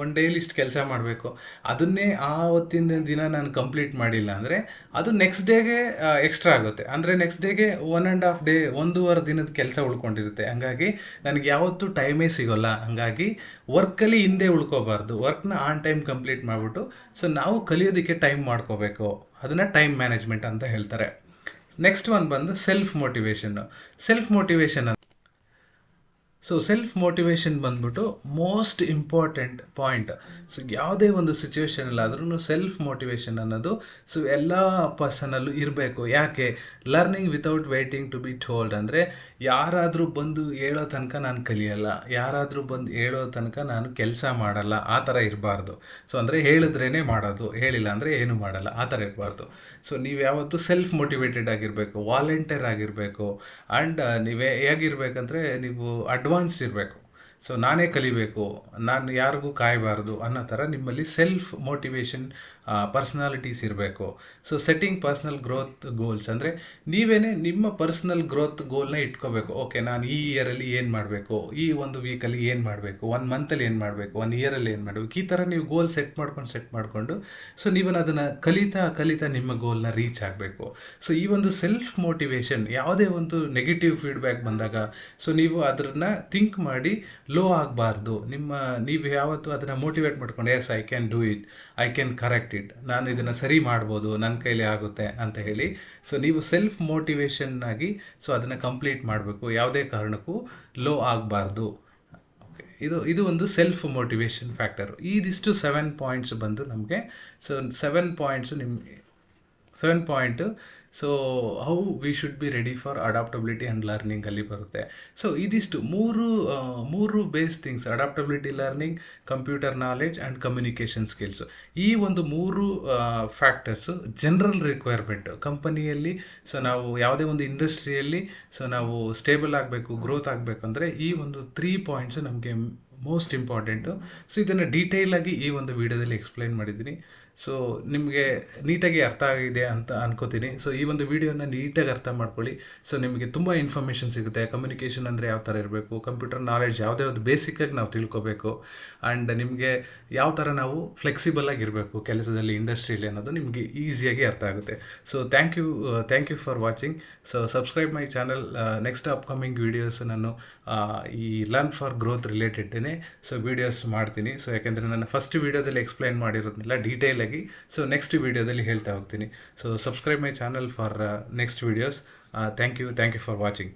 ಒನ್ ಡೇಲಿ ಇಷ್ಟು ಕೆಲಸ ಮಾಡಬೇಕು. ಅದನ್ನೇ ಆ ಹೊತ್ತಿನ ದಿನ ನಾನು ಕಂಪ್ಲೀಟ್ ಮಾಡಿಲ್ಲ ಅಂದರೆ, ಅದು ನೆಕ್ಸ್ಟ್ ಡೇಗೆ ಎಕ್ಸ್ಟ್ರಾ ಆಗುತ್ತೆ. ಅಂದರೆ ನೆಕ್ಸ್ಟ್ ಡೇಗೆ ಒನ್ ಆ್ಯಂಡ್ ಹಾಫ್ ಡೇ, ಒಂದೂವರೆ ದಿನದ ಕೆಲಸ ಉಳ್ಕೊಂಡಿರುತ್ತೆ. ಹಂಗಾಗಿ ನನಗೆ ಯಾವತ್ತೂ ಟೈಮೇ ಸಿಗೋಲ್ಲ. ಹಂಗಾಗಿ ವರ್ಕಲ್ಲಿ ಹಿಂದೆ ಉಳ್ಕೋಬಾರ್ದು. ವರ್ಕ್ನ ಆನ್ ಟೈಮ್ ಕಂಪ್ಲೀಟ್ ಮಾಡಿಬಿಟ್ಟು, ಸೊ ನಾವು ಕಲಿಯೋದಕ್ಕೆ ಟೈಮ್ ಮಾಡ್ಕೋಬೇಕು. ಅದನ್ನು ಟೈಮ್ ಮ್ಯಾನೇಜ್ಮೆಂಟ್ ಅಂತ ಹೇಳ್ತಾರೆ. ನೆಕ್ಸ್ಟ್ ಒಂದು ಬಂದು self motivation self motivation so self motivation ಬಂದ್ಬಿಟ್ಟು ಮೋಸ್ಟ್ ಇಂಪಾರ್ಟೆಂಟ್ ಪಾಯಿಂಟ್ ಸೊ ಯಾವುದೇ ಒಂದು ಸಿಚುವೇಶನಲ್ಲಾದ್ರೂ ಸೆಲ್ಫ್ ಮೋಟಿವೇಶನ್ ಅನ್ನೋದು ಸೊ ಎಲ್ಲ ಪರ್ಸನಲ್ಲೂ ಇರಬೇಕು. ಯಾಕೆ? Learning without waiting to be told ಅಂದರೆ, ಯಾರಾದರೂ ಬಂದು ಹೇಳೋ ತನಕ ನಾನು ಕಲಿಯಲ್ಲ. ಯಾರಾದರೂ ಬಂದು ಹೇಳೋ ತನಕ ನಾನು ಕೆಲಸ ಮಾಡಲ್ಲ. ಆ ಥರ ಇರಬಾರ್ದು. ಸೊ ಅಂದರೆ ಹೇಳಿದ್ರೇ ಮಾಡೋದು. ಹೇಳಿಲ್ಲ ಅಂದರೆ ಏನು ಮಾಡಲ್ಲ. ಆ ಥರ ಇರಬಾರ್ದು. ಸೊ ನೀವು ಯಾವತ್ತೂ ಸೆಲ್ಫ್ ಮೋಟಿವೇಟೆಡ್ ಆಗಿರಬೇಕು ವಾಲಂಟಿಯರ್ ಆಗಿರಬೇಕು. ಆ್ಯಂಡ್ ನೀವೇ ಹೇಗಿರ್ಬೇಕಂದ್ರೆ, ನೀವು ಅಡ್ವಾನ್ಸ್ಡ್ ಇರಬೇಕು. ಸೊ ನಾನೇ ಕಲಿಬೇಕು ನಾನು ಯಾರಿಗೂ ಕಾಯಬಾರ್ದು ಅನ್ನೋ ಥರ ನಿಮ್ಮಲ್ಲಿ ಸೆಲ್ಫ್ ಮೋಟಿವೇಶನ್ ಪರ್ಸ್ನಾಲಿಟೀಸ್ ಇರಬೇಕು. So setting personal growth goals ಅಂದರೆ ನೀವೇನೇ ನಿಮ್ಮ ಪರ್ಸ್ನಲ್ ಗ್ರೋತ್ ಗೋಲ್ನ ಇಟ್ಕೋಬೇಕು. ಓಕೆ ನಾನು ಈ ಇಯರಲ್ಲಿ ಏನು ಮಾಡಬೇಕು? ಈ ಒಂದು ವೀಕಲ್ಲಿ ಏನು ಮಾಡಬೇಕು? ಒನ್ ಮಂತಲ್ಲಿ ಏನು ಮಾಡಬೇಕು? ಒನ್ ಇಯರಲ್ಲಿ ಏನು ಮಾಡಬೇಕು? ಈ ಥರ ನೀವು ಗೋಲ್ ಸೆಟ್ ಮಾಡ್ಕೊಂಡು ಸೆಟ್ ಮಾಡಿಕೊಂಡು ಸೊ ನೀವು ಅದನ್ನು ಕಲಿತಾ ಕಲಿತಾ ನಿಮ್ಮ ಗೋಲ್ನ ರೀಚ್ ಆಗಬೇಕು. ಸೊ ಈ ಒಂದು ಸೆಲ್ಫ್ ಮೋಟಿವೇಶನ್ ಯಾವುದೇ ಒಂದು ನೆಗೆಟಿವ್ ಫೀಡ್ಬ್ಯಾಕ್ ಬಂದಾಗ ಸೊ ನೀವು ಅದನ್ನು ಥಿಂಕ್ ಮಾಡಿ ಲೋ ಆಗಬಾರ್ದು. ನಿಮ್ಮ, ನೀವು ಯಾವತ್ತು ಅದನ್ನು ಮೋಟಿವೇಟ್ ಮಾಡ್ಕೊಂಡು yes I can do it I can correct it ನಾನು ಇದನ್ನು ಸರಿ ಮಾಡ್ಬೋದು ನನ್ನ ಕೈಲಿ ಆಗುತ್ತೆ ಅಂತ ಹೇಳಿ. ಸೊ ನೀವು ಸೆಲ್ಫ್ ಮೋಟಿವೇಶನ್ ಆಗಿ ಸೊ ಅದನ್ನು ಕಂಪ್ಲೀಟ್ ಮಾಡಬೇಕು. ಯಾವುದೇ ಕಾರಣಕ್ಕೂ ಲೋ ಆಗಬಾರ್ದು. ಇದು ಇದು ಒಂದು ಸೆಲ್ಫ್ ಮೋಟಿವೇಶನ್ ಫ್ಯಾಕ್ಟರ್ ಇದಿಷ್ಟು ಸೆವೆನ್ ಪಾಯಿಂಟ್ಸ್ ಬಂದು ನಮಗೆ ಸೊ ಸೆವೆನ್ ಪಾಯಿಂಟ್ಸು ನಿಮ್ಮ seven point so how we should be ready for adaptability and learning ಅಲ್ಲಿ ಬರುತ್ತೆ. ಸೊ ಇದಿಷ್ಟು ಮೂರು ಮೂರು base things adaptability learning computer knowledge and communication skills ಈ ಒಂದು ಮೂರು ಫ್ಯಾಕ್ಟರ್ಸು ಜನರಲ್ ರಿಕ್ವೈರ್ಮೆಂಟು ಕಂಪನಿಯಲ್ಲಿ ಸೊ ನಾವು ಯಾವುದೇ ಒಂದು ಇಂಡಸ್ಟ್ರಿಯಲ್ಲಿ ಸೊ ನಾವು ಸ್ಟೇಬಲ್ ಆಗಬೇಕು ಗ್ರೋತ್ ಆಗಬೇಕು ಅಂದರೆ ಈ ಒಂದು ತ್ರೀ ಪಾಯಿಂಟ್ಸು ನಮಗೆ ಮೋಸ್ಟ್ ಇಂಪಾರ್ಟೆಂಟು ಸೊ ಇದನ್ನು ಡೀಟೇಲಾಗಿ ಈ ಒಂದು ವಿಡಿಯೋದಲ್ಲಿ ಎಕ್ಸ್ಪ್ಲೈನ್ ಮಾಡಿದ್ದೀನಿ. ಸೊ ನಿಮಗೆ ನೀಟಾಗಿ ಅರ್ಥ ಆಗಿದೆ ಅಂತ ಅನ್ಕೋತೀನಿ. ಸೊ ಈ ಒಂದು ವಿಡಿಯೋನ ನೀಟಾಗಿ ಅರ್ಥ ಮಾಡ್ಕೊಳ್ಳಿ. ಸೊ ನಿಮಗೆ ತುಂಬ ಇನ್ಫಾರ್ಮೇಷನ್ ಸಿಗುತ್ತೆ. ಕಮ್ಯುನಿಕೇಷನ್ ಅಂದರೆ ಯಾವ ಥರ ಇರಬೇಕು? ಕಂಪ್ಯೂಟರ್ ನಾಲೆಡ್ಜ್ ಯಾವುದೇ ಒಂದು ಬೇಸಿಕ್ಕಾಗಿ ನಾವು ತಿಳ್ಕೊಬೇಕು. ಆ್ಯಂಡ್ ನಿಮಗೆ ಯಾವ ಥರ ನಾವು ಫ್ಲೆಕ್ಸಿಬಲ್ ಆಗಿರಬೇಕು ಕೆಲಸದಲ್ಲಿ ಇಂಡಸ್ಟ್ರಿಯಲ್ಲಿ ಅನ್ನೋದು ನಿಮಗೆ ಈಸಿಯಾಗಿ ಅರ್ಥ ಆಗುತ್ತೆ. So thank you thank you for watching so subscribe my channel next upcoming videos ನಾನು ಆ, ಈ ಲರ್ನ್ ಫಾರ್ ಗ್ರೋತ್ ರಿಲೇಟೆಡ್ನೇ ಸೊ ವೀಡಿಯೋಸ್ ಮಾಡ್ತೀನಿ. ಸೊ ಯಾಕೆಂದರೆ ನಾನು ಫಸ್ಟ್ ವೀಡಿಯೋದಲ್ಲಿ ಎಕ್ಸ್ಪ್ಲೈನ್ ಮಾಡಿರೋದನ್ನೆಲ್ಲ ಡೀಟೇಲಾಗಿ ಸೊ ನೆಕ್ಸ್ಟ್ ವೀಡಿಯೋದಲ್ಲಿ ಹೇಳ್ತಾ ಹೋಗ್ತೀನಿ. So subscribe my channel for next videos thank you thank you for watching